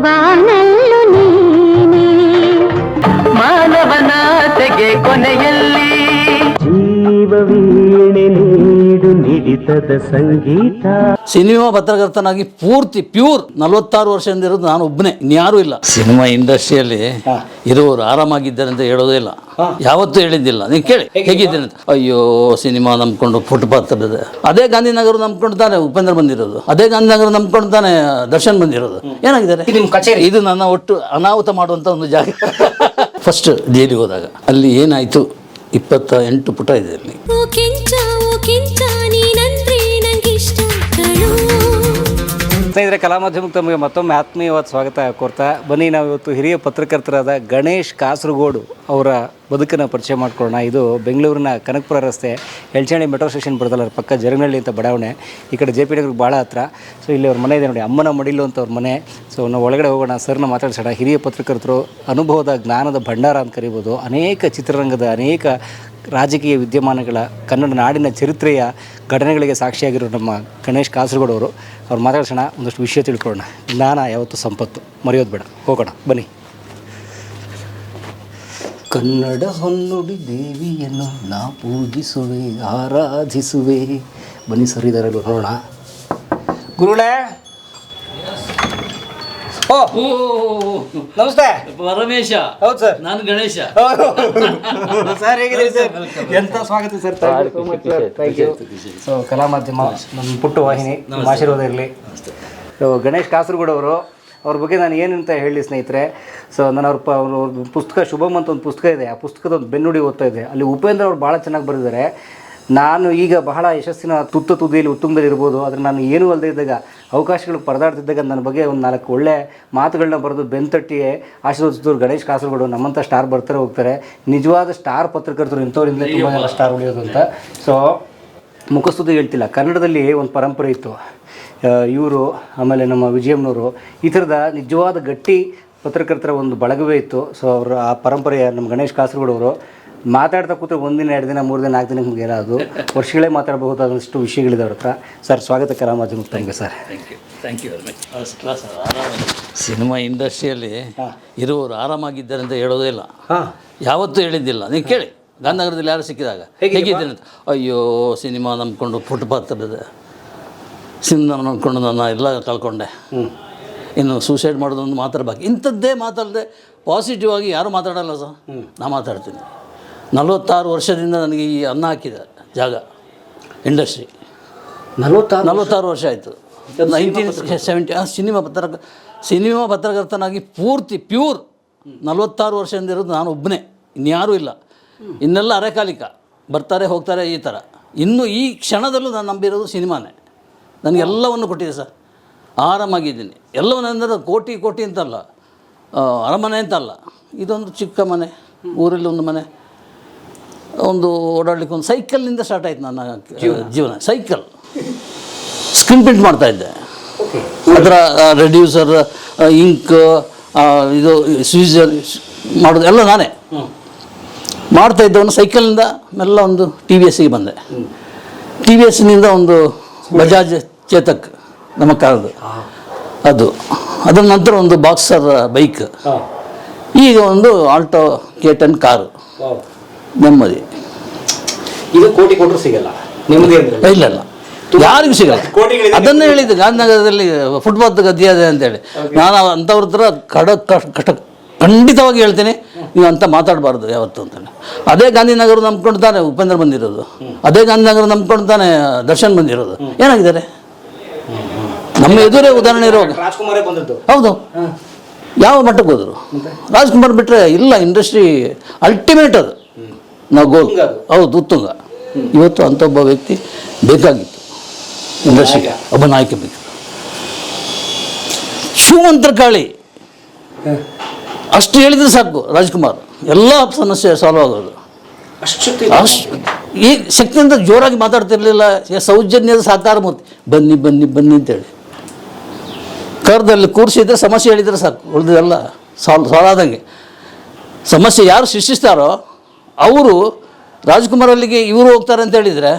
வான ಮಿಡಿತದ ಸಂಗೀತ. ಸಿನಿಮಾ ಪತ್ರಕರ್ತನಾಗಿ ಪೂರ್ತಿ ಪ್ಯೂರ್ ನಲವತ್ತಾರು ವರ್ಷದಿಂದ ಇರೋದು ನಾನು ಒಬ್ಬನೇ ಇನ್ಯಾರು ಇಲ್ಲ. ಸಿನಿಮಾ ಇಂಡಸ್ಟ್ರಿಯಲ್ಲಿ ಇರುವವರು ಆರಾಮಾಗಿದ್ದಾರೆ ಅಂತ ಹೇಳೋದೇ ಇಲ್ಲ. ಯಾವತ್ತೂ ಹೇಳಿದ್ದಿಲ್ಲ. ನೀವು ಕೇಳಿ ಹೇಗಿದ್ದೀನಿ ಅಂತ. ಅಯ್ಯೋ ಸಿನಿಮಾ ನಂಬ್ಕೊಂಡು ಫುಟ್ಪಾತ್ ಅದೇ ಗಾಂಧಿನಗರ ನಂಬ್ಕೊಂಡು ತಾನೆ ಉಪೇಂದ್ರ ಬಂದಿರೋದು. ಅದೇ ಗಾಂಧಿನಗರ ನಂಬ್ಕೊಂಡು ತಾನೆ ದರ್ಶನ್ ಬಂದಿರೋದು. ಏನಾಗಿದ್ದಾರೆ? ಇದು ನಿಮ್ಮ ಕಚೇರಿ. ಇದು ನನ್ನ ಒಟ್ಟು ಅನಾಹುತ ಮಾಡುವಂತ ಒಂದು ಜಾಗ. ಫಸ್ಟ್ ಜೈಲಿಗೆ ಹೋದಾಗ ಅಲ್ಲಿ ಏನಾಯ್ತು? ಇಪ್ಪತ್ತ ಎಂಟು ಪುಟ ಇದೆ ಅಲ್ಲಿ. ಸ್ನೇಹಿತರೆ, ಕಲಾ ಮಾಧ್ಯಮಕ್ಕೆ ತಮಗೆ ಮತ್ತೊಮ್ಮೆ ಆತ್ಮೀಯವಾದ ಸ್ವಾಗತ ಕೋರ್ತಾ ಬನ್ನಿ. ನಾವು ಇವತ್ತು ಹಿರಿಯ ಪತ್ರಕರ್ತರಾದ ಗಣೇಶ್ ಕಾಸರಗೋಡು ಅವರ ಬದುಕನ್ನು ಪರಿಚಯ ಮಾಡ್ಕೊಳ್ಳೋಣ. ಇದು ಬೆಂಗಳೂರಿನ ಕನಕಪುರ ರಸ್ತೆ ಎಳ್ಚಣಿ ಮೆಟ್ರೋ ಸ್ಟೇಷನ್ ಬರ್ತಲ್ಲ ಅವ್ರ ಪಕ್ಕ ಜರಗನಹಳ್ಳಿ ಅಂತ ಬಡಾವಣೆ. ಈ ಕಡೆ ಜೆ ಪಿ ನಗರ್ಗೆ ಭಾಳ ಹತ್ರ. ಸೊ ಇಲ್ಲಿ ಅವ್ರ ಮನೆ ಇದೆ ನೋಡಿ, ಅಮ್ಮನ ಮಡಿಲು ಅಂತ ಅವ್ರ ಮನೆ. ಸೊ ನಾವು ಒಳಗಡೆ ಹೋಗೋಣ. ಸರ್ನ ಮಾತಾಡ್ಸೋಣ. ಹಿರಿಯ ಪತ್ರಕರ್ತರು ಅನುಭವದ ಜ್ಞಾನದ ಭಂಡಾರ ಅಂತ ಕರಿಬೋದು. ಅನೇಕ ಚಿತ್ರರಂಗದ ಅನೇಕ ರಾಜಕೀಯ ವಿದ್ಯಮಾನಗಳ ಕನ್ನಡ ನಾಡಿನ ಚರಿತ್ರೆಯ ಘಟನೆಗಳಿಗೆ ಸಾಕ್ಷಿಯಾಗಿರೋ ನಮ್ಮ ಗಣೇಶ್ ಕಾಸರಗೋಡು ಅವರು ಅವ್ರು ಮಾತಾಡ್ಸೋಣ, ಒಂದಷ್ಟು ವಿಷಯ ತಿಳ್ಕೊಳ್ಳೋಣ. ಜ್ಞಾನ ಯಾವತ್ತು ಸಂಪತ್ತು. ಮರೆಯೋದು ಬೇಡ. ಹೋಗೋಣ. ಬನ್ನಿ. ಕನ್ನಡ ಹೊನ್ನುಡಿ ದೇವಿಯನ್ನು ನಾ ಪೂಜಿಸುವೆ, ಆರಾಧಿಸುವೆ. ಬನ್ನಿ ಸರ್ ಇದ್ದಾರೆ ನೋಡೋಣ ಗುರುಗಳೇ ಓ. ನಮಸ್ತೆ. ಪರಮೇಶ. ಹೌದು ಸರ್. ನಾನು ಗಣೇಶ. ಸರ್ ಹೇಗಿದ್ದೀರಿ ಸರ್? ಎಂತ ಸ್ವಾಗತ ಸರ್? ಥ್ಯಾಂಕ್ ಯು ಸೊ ಕಲಾ ಮಾಧ್ಯಮ ನಮ್ಮ ಪುಟ್ಟ ವಾಹಿನಿ ನಮ್ಮ ಆಶೀರ್ವಾದ ಇರಲಿ. ಸೊ ಗಣೇಶ್ ಕಾಸರಗೋಡು ಅವರು ಅವ್ರ ಬಗ್ಗೆ ನಾನು ಏನಂತ ಹೇಳಿ ಸ್ನೇಹಿತರೆ ಸೊ ನಾನು ಅವ್ರ ಪ ಅವ್ರ ಅವ್ರ ಪುಸ್ತಕ ಶುಭಮ್ ಅಂತ ಒಂದು ಪುಸ್ತಕ ಇದೆ. ಆ ಪುಸ್ತಕದ ಒಂದು ಬೆನ್ನುಡಿ ಓದ್ತಾ ಇದೆ ಅಲ್ಲಿ ಉಪೇಂದ್ರ ಅವ್ರು ಭಾಳ ಚೆನ್ನಾಗಿ ಬರೆದಿದ್ದಾರೆ. ನಾನು ಈಗ ಬಹಳ ಯಶಸ್ಸಿನ ತುತ್ತ ತುದಿಯಲ್ಲಿ ಉತ್ತುಂಗದಲ್ಲಿ ಇರ್ಬೋದು ಆದರೆ ನಾನು ಏನೂ ಅಲ್ಲದೆ ಇದ್ದಾಗ ಅವಕಾಶಗಳು ಪರದಾಡ್ತಿದ್ದಾಗ ನನ್ನ ಬಗ್ಗೆ ಒಂದು ನಾಲ್ಕು ಒಳ್ಳೆ ಮಾತುಗಳನ್ನ ಬರೆದು ಬೆಂತಟ್ಟಿ ಆಶೀರ್ವದಿಸಿದವರು ಗಣೇಶ್ ಕಾಸರಗೋಡು ನಮ್ಮಂಥ ಸ್ಟಾರ್ ಬರ್ತಾರೆ ಹೋಗ್ತಾರೆ. ನಿಜವಾದ ಸ್ಟಾರ್ ಪತ್ರಕರ್ತರು ಇಂಥವ್ರಿಂದ ತುಂಬ ಜನ ಸ್ಟಾರ್ ಉಳಿಯೋದು ಅಂತ. ಸೊ ಮುಖಸ್ತುತಿ ಹೇಳ್ತಿಲ್ಲ. ಕನ್ನಡದಲ್ಲಿ ಒಂದು ಪರಂಪರೆ ಇತ್ತು. ಇವರು ಆಮೇಲೆ ನಮ್ಮ ವಿಜಯಮ್ನವರು ಈ ಥರದ ನಿಜವಾದ ಗಟ್ಟಿ ಪತ್ರಕರ್ತರ ಒಂದು ಬಳಗವೇ ಇತ್ತು. ಸೊ ಅವರು ಆ ಪರಂಪರೆಯ ನಮ್ಮ ಗಣೇಶ್ ಕಾಸರಗೋಡವರು ಅವರು ಮಾತಾಡ್ತಾ ಕೂತ್ರೆ ಒಂದಿನ ಎರಡು ದಿನ ಮೂರು ದಿನ ನಾಲ್ಕು ದಿನಕ್ಕೆ ಮುಗಿಯಲ್ಲ ಇರೋದು ವರ್ಷಗಳೇ ಮಾತಾಡಬಹುದಾದಷ್ಟು ವಿಷಯಗಳಿದೆ ಅವ್ರ ಹತ್ರ. ಸರ್ ಸ್ವಾಗತ ಕರಾಮಾಜು thank you sir thank you thank you very much cinema ಇಂಡಸ್ಟ್ರಿಯಲ್ಲಿ ಇರುವವರು ಆರಾಮಾಗಿದ್ದಾರೆ ಅಂತ ಹೇಳೋದೇ ಇಲ್ಲ. ಹಾಂ. ಯಾವತ್ತೂ ಹೇಳಿದ್ದಿಲ್ಲ. ನೀವು ಕೇಳಿ. ಗಾಂಧಿನಗರದಲ್ಲಿ ಯಾರು ಸಿಕ್ಕಿದಾಗ? ಹೇಗಿದ್ದೀನಿ ಅಂತ. ಅಯ್ಯೋ ಸಿನಿಮಾ ನಂಬ್ಕೊಂಡು ಫುಟ್ಪಾತ್ ಇದೆ ಸಿನಿಮಾ ನಂಬ್ಕೊಂಡು ನಾನು ಎಲ್ಲ ಕಳ್ಕೊಂಡೆ. ಇನ್ನು ಸೂಸೈಡ್ ಮಾಡೋದೊಂದು ಮಾತಾಡ್ಬೇಕು ಇಂಥದ್ದೇ ಮಾತಾಡದೆ ಪಾಸಿಟಿವ್ ಆಗಿ ಯಾರು ಮಾತಾಡಲ್ಲ ಸರ್ ನಾ ಮಾತಾಡ್ತೀನಿ. ನಲವತ್ತಾರು ವರ್ಷದಿಂದ ನನಗೆ ಈ ಅನ್ನ ಹಾಕಿದೆ ಜಾಗ ಇಂಡಸ್ಟ್ರಿ. ನಲವತ್ತಾರು ನಲವತ್ತಾರು ವರ್ಷ ಆಯಿತು. ನೈನ್ಟೀನ್ ಸೆವೆಂಟಿ ಸಿನಿಮಾ ಪತ್ರಕ ಸಿನಿಮಾ ಪತ್ರಕರ್ತನಾಗಿ ಪೂರ್ತಿ ಪ್ಯೂರ್ ನಲವತ್ತಾರು ವರ್ಷದಿಂದ ಇರೋದು ನಾನು ಒಬ್ಬನೇ ಇನ್ಯಾರೂ ಇಲ್ಲ. ಇನ್ನೆಲ್ಲ ಅರೆಕಾಲಿಕ ಬರ್ತಾರೆ ಹೋಗ್ತಾರೆ ಈ ಥರ. ಇನ್ನು ಈ ಕ್ಷಣದಲ್ಲೂ ನಾನು ನಂಬಿರೋದು ಸಿನಿಮಾನೇ. ನನಗೆ ಎಲ್ಲವನ್ನು ಕೊಟ್ಟಿದೆ ಸರ್. ಆರಾಮಾಗಿದ್ದೀನಿ. ಎಲ್ಲವನ್ನು ಅಂದರೆ ಕೋಟಿ ಕೋಟಿ ಅಂತಲ್ಲ ಅರಮನೆ ಅಂತಲ್ಲ. ಇದೊಂದು ಚಿಕ್ಕ ಮನೆ ಊರಲ್ಲಿ ಒಂದು ಮನೆ. ಒಂದು ಓಡಾಡಲಿಕ್ಕೆ ಒಂದು ಸೈಕಲ್ನಿಂದ ಸ್ಟಾರ್ಟ್ ಆಯಿತು ನನ್ನ ಜೀವನ. ಸೈಕಲ್. ಸ್ಕ್ರೀನ್ ಪ್ರಿಂಟ್ ಮಾಡ್ತಾ ಇದ್ದೆ. ಅದರ ರೆಡ್ಯೂಸರ್ ಇಂಕ್ ಇದು ಸ್ವಿಜರ್ ಮಾಡೋದು ಎಲ್ಲ ನಾನೇ. ಮಾಡ್ತಾ ಇದ್ದವನು ಸೈಕಲ್ನಿಂದ ಮೆಲ್ಲ ಒಂದು ಟಿ ವಿ ಎಸ್ಸಿಗೆ ಬಂದೆ. ಟಿ ವಿ ಎಸ್ನಿಂದ ಒಂದು ಬಜಾಜ್ ಚೇತಕ್ ನಮ್ಮ ಕಾರದು. ಅದು. ಅದರ ನಂತರ ಒಂದು ಬಾಕ್ಸರ್ ಬೈಕ್ ಈಗ ಒಂದು ಆಲ್ಟೋ ಕೆ ಟೆನ್ ಕಾರು. ನೆಮ್ಮದಿ. ಈಗ ಕೋಟಿ ಕೊಟ್ಟರು ಸಿಗಲ್ಲ. ನಿಮ್ಮದೇ ಅಂದ್ರೆ ಇಲ್ಲ ಇಲ್ಲ. ಯಾರಿಗೂ ಸಿಗಲ್ಲ. ಅದನ್ನೇ ಹೇಳಿದ್ದು ಗಾಂಧಿನಗರದಲ್ಲಿ ಫುಟ್ಬಾಲ್ ಗದ್ಯ ಇದೆ ಅಂತೇಳಿ ನಾನು ಅಂಥವ್ರ ಹತ್ರ ಕಡ ಕಷ್ಟ ಖಂಡಿತವಾಗಿ ಹೇಳ್ತೇನೆ. ನೀವು ಅಂತ ಮಾತಾಡಬಾರ್ದು ಯಾವತ್ತು ಅಂತೇಳಿ. ಅದೇ ಗಾಂಧಿನಗರ ನಂಬ್ಕೊಂಡು ತಾನೆ ಉಪೇಂದ್ರ ಬಂದಿರೋದು. ಅದೇ ಗಾಂಧಿನಗರ ನಂಬ್ಕೊಂಡು ತಾನೆ ದರ್ಶನ್ ಬಂದಿರೋದು. ಏನಾಗಿದ್ದಾರೆ? ನಮ್ಮ ಎದುರೇ ಉದಾಹರಣೆ ಇರುವಾಗ. ರಾಜ್ಕುಮಾರೇ ಬಂದದ್ದು. ಹೌದು. ಯಾವ ಮಟ್ಟಕ್ಕೆ ಹೋದರು? ರಾಜ್ಕುಮಾರ್ ಬಿಟ್ಟರೆ ಇಲ್ಲ ಇಂಡಸ್ಟ್ರಿ ಅಲ್ಟಿಮೇಟ್ ಅದು. ನಾವು ಗೋಲ್ ಹೌದು ಉತ್ತುಂಗ ಇವತ್ತು ಅಂಥ ಒಬ್ಬ ವ್ಯಕ್ತಿ ಬೇಕಾಗಿತ್ತು. ಇಂಡಸ್ಟ್ರಿಗೆ ಒಬ್ಬ ನಾಯಕ ಬೇಕು. ಶಿವಂತರ ಕಾಳಿ. ಅಷ್ಟು ಹೇಳಿದ್ರೆ ಸಾಕು ರಾಜ್ಕುಮಾರ್. ಎಲ್ಲ ಸಮಸ್ಯೆ ಸಾಲ್ವ್ ಆಗೋದು. ಅಷ್ಟು ಅಷ್ಟು ಈ ಶಕ್ತಿಯಿಂದ ಜೋರಾಗಿ ಮಾತಾಡ್ತಿರ್ಲಿಲ್ಲ ಸೌಜನ್ಯದ ಸಾಕಾರ ಮೂರ್ತಿ. ಬನ್ನಿ ಬನ್ನಿ ಬನ್ನಿ ಅಂತೇಳಿ. ಕರ್ದಲ್ಲಿ ಕೂರಿಸಿದ್ರೆ ಸಮಸ್ಯೆ ಹೇಳಿದರೆ ಸಾಕು ಉಳಿದೆಲ್ಲ ಸಾಲ್ವ್ ಸಾಲ್ವ್ ಆದಂಗೆ. ಸಮಸ್ಯೆ ಯಾರು ಸೃಷ್ಟಿಸ್ತಾರೋ ಅವರು ರಾಜ್ಕುಮಾರ್ ಅಲ್ಲಿಗೆ ಇವರು ಹೋಗ್ತಾರೆ ಅಂತ ಹೇಳಿದರೆ